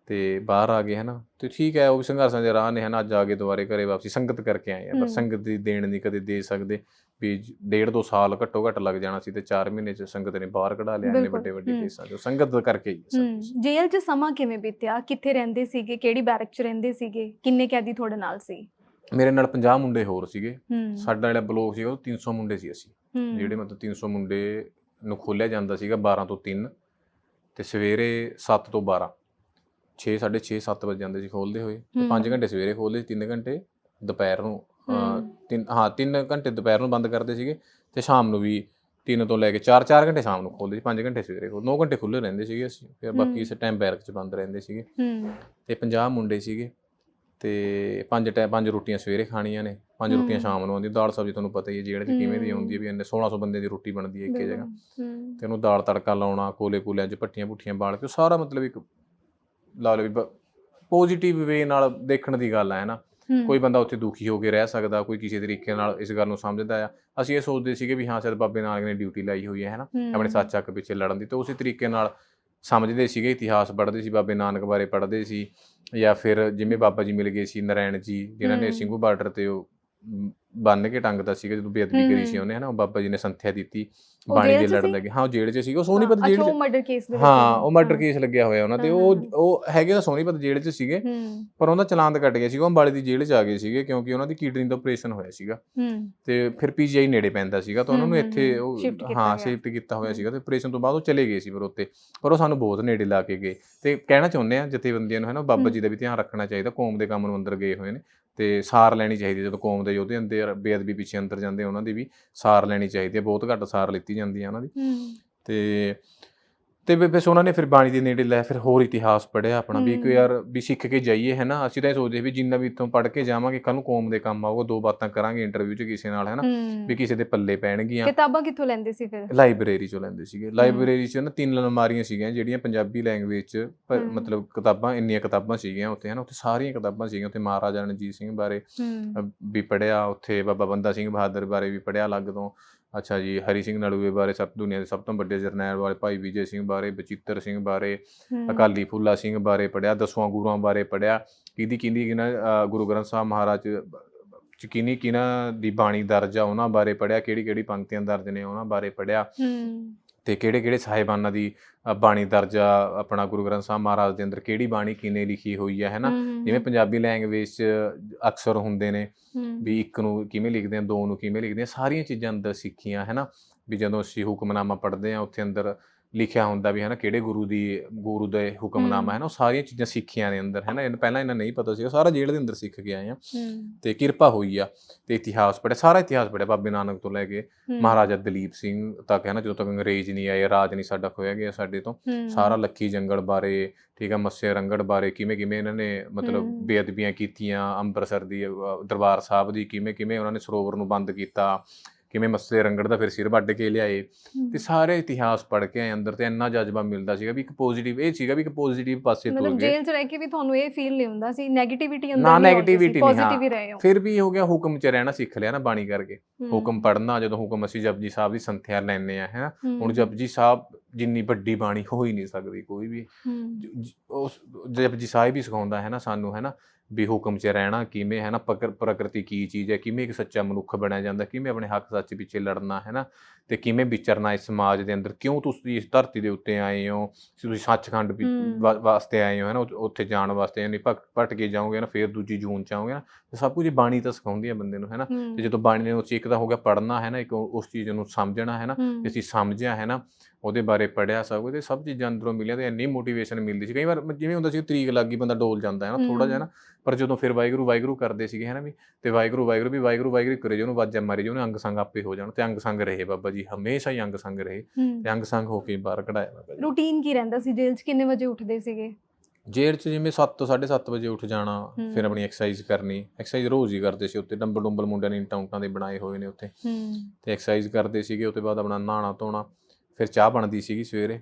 ਤੇ ਬਾਹਰ ਆ ਗਏ ਹਨਾ? ਤੇ ਠੀਕ ਹੈ ਉਹ ਵੀ ਸੰਘਰਸ਼ਾਂ ਦੇ ਰਾਹ ਨੇ ਹਨਾ? ਅੱਜ ਆ ਕੇ ਦੁਬਾਰੇ ਘਰੇ ਵਾਪਸੀ ਸੰਗਤ ਕਰਕੇ ਆਏ ਆ ਪਰ। ਸੰਗਤ ਦੀ ਦੇਣ ਨਹੀਂ ਕਦੇ ਦੇ ਸਕਦੇ ਵੀ ਡੇਢ ਦੋ ਸਾਲ ਘੱਟੋ ਘੱਟ ਲੱਗ ਜਾਣਾ ਸੀ ਤੇ 4 ਮਹੀਨੇ ਚ ਸੰਗਤ ਨੇ ਬਾਹਰ ਕਢਾ ਲਿਆ ਨੇ ਵੱਡੇ ਵੱਡੇ। ਕੇਸਾਂ ਚੋਂ। ਸੰਗਤ ਕਰਕੇ ਸਭ। ਹੂੰ। ਜੇਲ੍ਹ 'ਚ ਸਮਾਂ ਕਿਵੇਂ ਬੀਤਿਆ? ਕਿੱਥੇ ਰਹਿੰਦੇ ਸੀਗੇ? ਕਿਹੜੀ ਬੈਰਕ 'ਚ ਰਹਿੰਦੇ ਸੀਗੇ? ਕਿੰਨੇ ਕੈਦੀ ਤੁਹਾਡੇ ਨਾਲ ਸੀ? ਮੇਰੇ ਨਾਲ 50 ਮੁੰਡੇ ਹੋਰ ਸੀਗੇ। ਸਾਡਾ ਜਿਹੜਾ ਬਲੋਕ ਸੀਗਾ ਉਹ 300 ਮੁੰਡੇ ਸੀ ਅਸੀਂ। ਜਿਹੜੇ ਮਤਲਬ 300 ਮੁੰਡੇ ਨੂੰ ਖੋਲਿਆ ਜਾਂਦਾ ਸੀਗਾ 12 ਤੋਂ 3 ਤੇ ਸਵੇਰੇ 7 ਤੋਂ 12 6 6:30 7 ਵਜੇ ਜਾਂਦੇ ਸੀ ਖੋਲਦੇ ਹੋਏ। ਤੇ ਹੂੰ। 5 ਘੰਟੇ ਸਵੇਰੇ ਖੋਲਦੇ ਸੀ 3 ਘੰਟੇ ਦੁਪਹਿਰ ਨੂੰ। ਤਿੰਨ ਹਾਂ 3 ਘੰਟੇ ਦੁਪਹਿਰ ਨੂੰ ਬੰਦ ਕਰਦੇ ਸੀਗੇ ਤੇ ਸ਼ਾਮ ਨੂੰ ਵੀ 3 ਤੋਂ ਲੈ ਕੇ 4 4 ਘੰਟੇ ਸ਼ਾਮ ਨੂੰ ਖੋਲਦੇ ਸੀ 5 ਘੰਟੇ ਸਵੇਰੇ ਖੋਲ 9 ਘੰਟੇ ਖੁੱਲੇ ਰਹਿੰਦੇ ਸੀਗੇ ਅਸੀਂ। ਫਿਰ ਬਾਕੀ। ਇਸ ਟਾਈਮ ਬੈਰਕ 'ਚ ਬੰਦ ਰਹਿੰਦੇ ਸੀਗੇ। ਤੇ 50 ਮੁੰਡੇ ਸੀਗੇ। ਤੇ ਪੰਜ ਟਾਈਮ ਪੰਜ ਰੋਟੀਆਂ ਸਵੇਰੇ ਖਾਣੀਆਂ ਨੇ ਪੰਜ ਰੋਟੀਆਂ। ਸ਼ਾਮ ਨੂੰ ਆਉਂਦੀ ਦਾਲ ਸਬਜ਼ੀ ਤੁਹਾਨੂੰ ਪਤਾ ਹੀ ਹੈ ਜੇਲ੍ਹ 'ਚ ਕਿਵੇਂ ਦੀ। ਆਉਂਦੀ ਹੈ ਵੀ ਇੰਨੇ 1600 ਬੰਦੇ ਦੀ ਰੋਟੀ ਬਣਦੀ ਹੈ ਇੱਕੇ ਜਗ੍ਹਾ। ਤੇ ਉਹਨੂੰ ਦਾਲ ਤੜਕਾ ਲਾਉਣਾ ਕੋਲੇ ਕੋਲਿਆਂ 'ਚ ਭੱਠੀਆਂ ਭੁੱਠੀਆਂ ਬਾਲ ਕੇ ਸਾਰਾ ਮਤਲਬ ਇੱਕ ਲਾ ਲਓ ਵੀ ਪੋਜ਼ਿਟਿਵ ਵੇ ਨਾਲ ਦੇਖਣ ਦੀ ਗੱਲ ਹੈ ਨਾ? ਕੋਈ ਬੰਦਾ ਉੱਥੇ ਦੁਖੀ ਹੋ ਕੇ ਰਹਿ ਸਕਦਾ ਕੋਈ ਕਿਸੇ ਤਰੀਕੇ ਨਾਲ ਇਸ ਗੱਲ ਨੂੰ ਸਮਝਦਾ ਆ। ਅਸੀਂ ਇਹ ਸੋਚਦੇ ਸੀਗੇ ਵੀ ਹਾਂ ਸ਼ਾਇਦ ਬਾਬੇ ਨਾਨਕ ਨੇ ਡਿਊਟੀ ਲਾਈ ਹੋਈ ਹੈ ਹੈ ਨਾ? ਹੂੰ, ਆਪਣੇ ਸੱਚ ਹੱਕ ਪਿੱਛੇ ਲੜਨ ਦੀ ਤੇ ਉਸੇ ਤਰੀਕੇ ਨਾਲ ਸਮਝਦੇ ਸੀਗੇ ਇਤਿਹਾਸ ਪੜ੍ਹਦੇ ਸੀ ਬਾਬੇ ਨਾਨਕ ਬਾਰੇ ਪੜ੍ਹਦੇ ਸੀ ਜਾਂ ਫਿਰ ਜਿਵੇਂ ਬਾਬਾ ਜੀ ਮਿਲ ਗਏ ਸੀ ਨਰਾਇਣ ਜੀ ਜਿਨ੍ਹਾਂ ਨੇ। ਸਿੰਘੂ ਬਾਰਡਰ ਤੇ ਉਹ ਬੰਨ ਕੇ ਟੰਗਦਾ ਸੀਗਾ ਜਦੋਂ ਬੇਅਦਬੀ ਕਰੀ ਸੀ। ਉਹਨੇ ਹਨਾ ਉਹ ਬਾਬਾ ਜੀ ਨੇ ਸੰਥਿਆ ਦਿੱਤੀ ਉਹ ਬਾਣੀ ਦੇ ਲੜਨ ਸੀ? ਲੱਗੇ ਹਾਂ ਉਹ ਜੇਲ੍ਹ 'ਚ ਸੀਗਾ ਉਹ ਸੋਨੀਪਤ ਜੇਲ੍ਹ ਉਹ 'ਚ ਮਰਡਰ ਕੇਸ ਦੇ ਵਿੱਚ ਹਾਂ ਸੀ। ਉਹ ਮਰਡਰ। ਕੇਸ ਲੱਗਿਆ ਹੋਇਆ ਉਹਨਾਂ ਤੇ ਉਹ। ਉਹ ਹੈਗੇ ਤਾਂ ਸੋਨੀਪਤ ਜੇਲ੍ਹ 'ਚ ਸੀਗੇ ਪਰ ਉਹਦਾ ਚਲਾਨ ਤਾਂ ਕੱਟ ਗਿਆ ਸੀਗਾ ਉਹ ਅੰਬਾਲੇ ਦੀ ਜੇਲ੍ਹ 'ਚ ਆ ਗਏ ਸੀਗੇ ਕਿਉਂਕਿ ਉਹਨਾਂ ਦੀ ਕੀਡਨੀ ਦਾ ਆਪਰੇਸ਼ਨ ਹੋਇਆ ਸੀਗਾ ਤੇ ਫਿਰ ਪੀਜੀਆਈ ਨੇੜੇ ਪੈਂਦਾ ਸੀਗਾ ਤਾਂ ਉਹਨਾਂ ਨੂੰ ਇੱਥੇ ਉਹ ਹਾਂ। ਸ਼ਿਫਟ ਕੀਤਾ ਹੋਇਆ। ਸੀਗਾ ਤੇ ਆਪਰੇਸ਼ਨ ਤੋਂ ਬਾਅਦ ਉਹ ਚਲੇ ਗਏ ਸੀ ਫਿਰ ਉੱਤੇ ਪਰ ਉਹ ਸਾਨੂੰ ਬਹੁਤ ਨੇੜੇ ਲਾ ਕੇ ਗਏ ਤੇ ਕਹਿਣਾ ਚਾਹੁੰਦੇ ਆ ਜਥੇਬੰਦੀਆਂ ਨੂੰ ਹੈ ਨਾ ਬਾਬਾ। ਜੀ ਦਾ ਵੀ ਧਿਆਨ ਰੱਖਣਾ ਚਾਹੀਦਾ ਕੌਮ ਦੇ ਕੰਮ ਨੂੰ ਅੰਦਰ ਗਏ ਹੋਏ ਨੇ ਤੇ ਸਾਰ ਲੈਣੀ ਚਾਹੀਦੀ ਜਦੋਂ ਕੌਮ ਦੇ ਯੋਧੇ ਅੰਦਰ ਬੇਅਦਬੀ ਪਿੱਛੇ ਅੰਦਰ ਜਾਂਦੇ ਉਹਨਾਂ ਦੀ ਵੀ ਸਾਰ ਲੈਣੀ ਚਾਹੀਦੀ ਹੈ। ਬਹੁਤ ਘੱਟ ਸਾਰ ਲਿੱਤੀ ਜਾਂਦੀ ਹੈ ਉਹਨਾਂ ਦੀ। ਤੇ ਤੇ ਫਿਰ ਉਹਨਾਂ ਨੇ ਫਿਰ ਬਾਣੀ ਦੇ ਨੇੜੇ ਲੈ ਫਿਰ ਹੋਰ ਇਤਿਹਾਸ ਪੜਿਆ ਆਪਣਾ ਵੀ ਹੂੰ। ਯਾਰ ਵੀ ਸਿੱਖ ਕੇ ਜਾਈਏ ਹੈ ਨਾ? ਅਸੀਂ ਤਾਂ ਇਹ ਸੋਚਦੇ ਵੀ ਜਿੰਨਾ ਵੀ ਇੱਥੋਂ ਪੜ੍ਹ ਕੇ ਜਾਵਾਂਗੇ ਕੱਲ ਨੂੰ ਕੌਮ ਦੇ ਕੰਮ ਆਊਗਾ ਦੋ ਬਾਤਾਂ ਕਰਾਂਗੇ ਇੰਟਰਵਿਊ 'ਚ ਕਿਸੇ ਨਾਲ ਹੈ ਨਾ? ਹੂੰ। ਵੀ ਕਿਸੇ ਦੇ ਪੱਲੇ ਪੈਣਗੀਆਂ। ਕਿਤਾਬਾਂ ਕਿੱਥੋਂ ਲੈਂਦੇ ਸੀ ਫਿਰ? ਲਾਇਬ੍ਰੇਰੀ ਚੋਂ ਲੈਂਦੇ ਸੀਗੇ। ਲਾਇਬ੍ਰੇਰੀ 'ਚ ਨਾ ਤਿੰਨ ਅਲਮਾਰੀਆਂ ਸੀਗੀਆਂ ਜਿਹੜੀਆਂ ਪੰਜਾਬੀ ਲੈਂਗੁਏਜ 'ਚ ਹੂੰ। ਮਤਲਬ ਕਿਤਾਬਾਂ ਇੰਨੀਆਂ ਕਿਤਾਬਾਂ ਸੀਗੀਆਂ ਉੱਥੇ ਹਨਾ ਉੱਥੇ ਸਾਰੀਆਂ ਕਿਤਾਬਾਂ ਸੀਗੀਆਂ ਉੱਥੇ ਮਹਾਰਾਜਾ ਰਣਜੀਤ ਸਿੰਘ ਬਾਰੇ ਹੂੰ। ਵੀ ਪੜਿਆ ਉੱਥੇ ਬਾਬਾ ਬੰਦਾ ਸਿੰਘ ਬਹਾਦਰ ਬਾਰੇ ਵੀ ਪੜਿਆ ਅਲੱਗ ਤੋਂ। ਅੱਛਾ ਜੀ ਹਰੀ ਸਿੰਘ ਨਲੂਏ ਬਾਰੇ ਸਭ ਦੁਨੀਆ ਦੇ ਸਭ ਤੋਂ ਵੱਡੇ ਜਰਨੈਲ ਬਾਰੇ ਭਾਈ ਵਿਜੇ ਸਿੰਘ ਬਾਰੇ ਬਚਿੱਤਰ ਸਿੰਘ ਬਾਰੇ ਅਕਾਲੀ ਫੂਲਾ ਸਿੰਘ ਬਾਰੇ ਪੜਿਆ ਦਸਵਾਂ ਗੁਰੂਆਂ ਬਾਰੇ ਪੜਿਆ ਕਿਹਦੀ ਕਿਹਦੀ ਕਿਹਨਾਂ ਗੁਰੂ ਗ੍ਰੰਥ ਸਾਹਿਬ ਮਹਾਰਾਜ ਚ ਕਿਹਨੀ ਦੀ ਬਾਣੀ ਦਰਜ ਆ ਉਹਨਾਂ ਬਾਰੇ ਪੜਿਆ ਕਿਹੜੀ ਕਿਹੜੀ ਪੰਕਤੀਆਂ ਦਰਜ ਨੇ ਉਹਨਾਂ ਬਾਰੇ ਪੜਿਆ ਤੇ ਕਿਹੜੇ ਕਿਹੜੇ ਸਾਹਿਬਾਨਾਂ ਦੀ ਬਾਣੀ ਦਰਜ ਆ ਆਪਣਾ ਗੁਰੂ ਗ੍ਰੰਥ ਸਾਹਿਬ ਮਹਾਰਾਜ ਦੇ ਅੰਦਰ ਕਿਹੜੀ ਬਾਣੀ ਕਿਨੇ ਲਿਖੀ ਹੋਈ ਹੈ ਹੈ ਨਾ ਹੂੰ, ਜਿਵੇਂ ਪੰਜਾਬੀ ਲੈਂਗੁਏਜ 'ਚ ਅਕਸਰ ਹੁੰਦੇ ਨੇ ਵੀ ਇੱਕ ਨੂੰ ਕਿਵੇਂ ਲਿਖਦੇ ਆ ਦੋ ਨੂੰ ਕਿਵੇਂ ਲਿਖਦੇ ਆ ਸਾਰੀਆਂ ਚੀਜ਼ਾਂ ਅੰਦਰ ਸਿੱਖੀਆਂ ਹੈ ਨਾ ਵੀ ਜਦੋਂ ਅਸੀਂ ਹੁਕਮਨਾਮਾ ਪੜ੍ਹਦੇ ਆ ਉੱਥੇ ਅੰਦਰ ਲਿਖਿਆ ਹੁੰਦਾ ਵੀ ਹੈ ਨਾ ਕਿਹੜੇ ਗੁਰੂ ਦੀ ਗੁਰੂ ਦੇ ਹੁਕਮਨਾਮਾ ਹੈ। ਨਾ ਉਹ ਸਾਰੀਆਂ ਚੀਜ਼ਾਂ ਸਿੱਖੀਆਂ ਨੇ ਅੰਦਰ ਹੈ ਨਾ ਪਹਿਲਾਂ ਇਹਨਾਂ ਨਹੀਂ ਪਤਾ ਸੀਗਾ ਸਾਰਾ ਜੇਲ੍ਹ ਦੇ ਅੰਦਰ ਸਿੱਖ ਕੇ ਆਏ ਆ। ਤੇ ਕਿਰਪਾ ਹੋਈ ਆ ਤੇ ਇਤਿਹਾਸ ਪੜਿਆ ਸਾਰਾ ਇਤਿਹਾਸ ਪੜਿਆ ਬਾਬੇ ਨਾਨਕ ਤੋਂ ਲੈ ਕੇ ਮਹਾਰਾਜਾ ਦਲੀਪ ਸਿੰਘ ਤੱਕ ਹੈ ਨਾ ਜਦੋਂ ਤੱਕ ਅੰਗਰੇਜ਼ ਨਹੀਂ ਆਏ ਰਾਜ ਨਹੀਂ ਸਾਡਾ ਖੋਇਆ ਗਿਆ ਸਾਡੇ ਤੋਂ। ਸਾਰਾ ਲੱਖੀ ਜੰਗਲ ਬਾਰੇ ਠੀਕ ਆ ਮੱਸੇ ਰੰਗੜ ਬਾਰੇ ਕਿਵੇਂ ਕਿਵੇਂ ਇਹਨਾਂ ਨੇ ਮਤਲਬ। ਬੇਅਦਬੀਆਂ ਕੀਤੀਆਂ ਅੰਮ੍ਰਿਤਸਰ ਦੀ ਦਰਬਾਰ ਸਾਹਿਬ ਦੀ ਕਿਵੇਂ ਕਿਵੇਂ ਉਹਨਾਂ ਨੇ ਸਰੋਵਰ ਨੂੰ ਬੰਦ ਕੀਤਾ। ਕਿਵੇਂ ਮੱਸੇ ਰੰਗੜ ਦਾ ਫਿਰ ਸਿਰ ਵੱਢ ਕੇ ਲਿਆਏ। ਤੇ ਸਾਰੇ ਇਤਿਹਾਸ ਪੜ੍ਹ ਕੇ ਆਏ ਅੰਦਰ ਤੇ ਇੰਨਾ ਜਜ਼ਬਾ ਮਿਲਦਾ ਸੀਗਾ ਵੀ ਇੱਕ ਪੋਜ਼ਿਟਿਵ ਇਹ ਸੀਗਾ ਵੀ ਇੱਕ ਪੋਜ਼ਿਟਿਵ ਪਾਸੇ ਮਤਲਬ ਗਏ। ਜੇਲ੍ਹ 'ਚ ਰਹਿ ਕੇ ਵੀ ਤੁਹਾਨੂੰ ਇਹ ਫੀਲ ਨਹੀਂ ਹੁੰਦਾ ਸੀ 네ਗੇਟਿਵਿਟੀ ਅੰਦਰ ਨਾ, negativity ਨਹੀਂ, ਪੋਜ਼ਿਟਿਵ ਹਾਂ। ਹੀ ਰਹੇ ਹੋ। ਫਿਰ ਵੀ ਹੋ ਗਿਆ ਹੁਕਮ ਚ ਰਹਿਣਾ ਸਿੱਖ ਲਿਆ ਨਾ ਬਾਣੀ ਕਰਕੇ। ਹੁਕਮ ਪੜ੍ਹਨਾ ਜਦੋਂ ਹੁਕਮ ਅਸੀਂ ਜਪਜੀ ਸਾਹਿਬ ਦੀ ਸੰਥਿਆ ਲੈਣੇ ਆ ਹੈ। ਹੁਣ ਜਪਜੀ ਸਾਹਿਬ ਜਿੰਨੀ ਵੱਡੀ ਬਾਣੀ ਹੋ ਹੀ ਨਹੀਂ ਸਕਦੀ ਕੋਈ ਵੀ। ਉਸ ਜਪਜੀ ਸਾਹਿਬ ਹੀ ਸਿਖਾਉਂਦਾ ਹੈ ਨਾ ਸਾਨੂੰ ਹੈ ਨਾ ਵੀ ਹੁਕਮ 'ਚ ਰਹਿਣਾ ਕਿਵੇਂ ਹੈ ਨਾ ਪ੍ਰਕਿਰ- ਪ੍ਰਕਿਰਤੀ ਕੀ ਚੀਜ਼ ਹੈ ਕਿਵੇਂ ਇੱਕ ਸੱਚਾ ਮਨੁੱਖ ਬਣਿਆ ਜਾਂਦਾ ਕਿਵੇਂ ਆਪਣੇ ਹੱਕ ਸੱਚ ਪਿੱਛੇ ਲੜਨਾ ਹੈ ਨਾ ਤੇ ਕਿਵੇਂ ਵਿਚਰਨਾ ਇਸ ਸਮਾਜ ਦੇ ਅੰਦਰ ਕਿਉਂ ਤੁਸੀਂ ਇਸ ਧਰਤੀ ਦੇ ਉੱਤੇ ਆਏ ਹੋ ਤੁਸੀਂ ਸੱਚਖੰਡ ਵਾਸਤੇ ਆਏ ਹੋ ਹੈ ਨਾ ਉੱਥੇ- ਜਾਣ ਵਾਸਤੇ ਨਹੀਂ ਭਟ ਕੇ ਜਾਓਗੇ ਨਾ ਫਿਰ ਦੂਜੀ ਜੂਨ ਚ ਆਓਗੇ ਨਾ ਤੇ ਸਭ ਕੁਝ ਬਾਣੀ ਤਾਂ ਸਿਖਾਉਂਦੀ ਹੈ ਬੰਦੇ ਨੂੰ ਹੈ ਨਾ ਤੇ ਜਦੋਂ ਬਾਣੀ ਨੂੰ ਇੱਕ ਤਾਂ ਹੋ ਗਿਆ ਪੜ੍ਹਨਾ ਹੈ ਨਾ ਇੱਕ ਉਸ ਚੀਜ਼ ਨੂੰ ਸਮਝਣਾ ਹੈ ਨਾ ਅਸੀਂ ਸਮਝਿਆ ਹੈ ਨਾ ਉਹਦੇ ਬਾਰੇ ਪੜਿਆ ਸਭ ਕੁਝ ਤੇ ਸਭ ਚੀਜ਼ਾਂ ਅੰਦਰੋਂ ਮਿਲੀਆਂ ਤੇ ਇੰਨੀ ਮੋਟੀਵੇਸ਼ਨ ਮਿਲਦੀ ਸੀ। ਕਈ ਵਾਰ ਜਿਵੇਂ ਹੁੰਦਾ ਸੀ ਤਰੀਕ ਲੱਗ ਗਈ ਬੰਦਾ ਡੋਲ ਜਾਂਦਾ ਹੈ ਨਾ ਥੋੜਾ ਜਿਹਾ ਨਾ। ਪਰ ਜਦੋਂ ਫਿਰ ਵਾਹਿਗੁਰੂ ਵਾਹਿਗੁਰੂ ਕਰਦੇ ਸੀਗੇ ਹੈ ਨਾ ਵੀ ਤੇ ਵਾਹਿਗੁਰੂ ਵਾਹਿਗੁਰੂ ਵੀ ਵਾਹਿਗੁਰੂ ਵਾਹਿਗੁਰੂ ਕਰੇ ਜੇ ਉਹਨੂੰ ਵਾਜਾ ਮਾਰੀ ਜੇ ਉਹਨੇ ਅੰਗ ਸੰਗ ਆਪੇ ਹੋ ਜਾਣ ਤੇ ਅੰਗ ਸੰਗ ਰਹੇ ਬਾਬਾ ਜੀ ਹਮੇਸ਼ਾ ਹੀ ਅੰਗ ਸੰਗ ਰਹੇ। ਤੇ ਅੰਗ ਸੰਗ ਹੋ ਕੇ ਬਾਹਰ ਕਢਾਇਆ ਬਾਬਾ ਜੀ। ਰੂਟੀਨ ਕੀ ਰਹਿੰਦਾ ਸੀ? ਜੇਲ੍ਹ 'ਚ ਕਿੰਨੇ ਵਜੇ ਉੱਠਦੇ ਸੀਗੇ? ਜੇਲ੍ਹ 'ਚ ਜਿਵੇਂ 7 ਤੋਂ 7:30 ਵਜੇ ਉੱਠ ਜਾਣਾ। ਫਿਰ ਆਪਣੀ ਐਕਸਰਸਾਈਜ਼ ਕਰਨੀ। ਐਕਸਰਸਾਈਜ਼ ਰੋਜ਼ ਹੀ ਕਰਦੇ ਸੀ ਉੱਤੇ ਡੰਬਲ ਡੰਬਲ ਮੁੰਡਿਆਂ ਨੇ ਇੰਟਾਂ ਉਂਟਾਂ ਦੇ ਬਣਾਏ ਹੋਏ ਨੇ ਉੱਥੇ। ਤੇ ਐਕਸਰਸਾਈਜ਼ ਕਰਦੇ ਸੀਗੇ ਉਸ ਤੋਂ ਬਾਅਦ ਆਪਣਾ ਨਹਾਣਾ ਧੋਣਾ ਫਿਰ ਚਾਹ ਬਣਦੀ ਸੀਗੀ ਸਵੇਰੇ।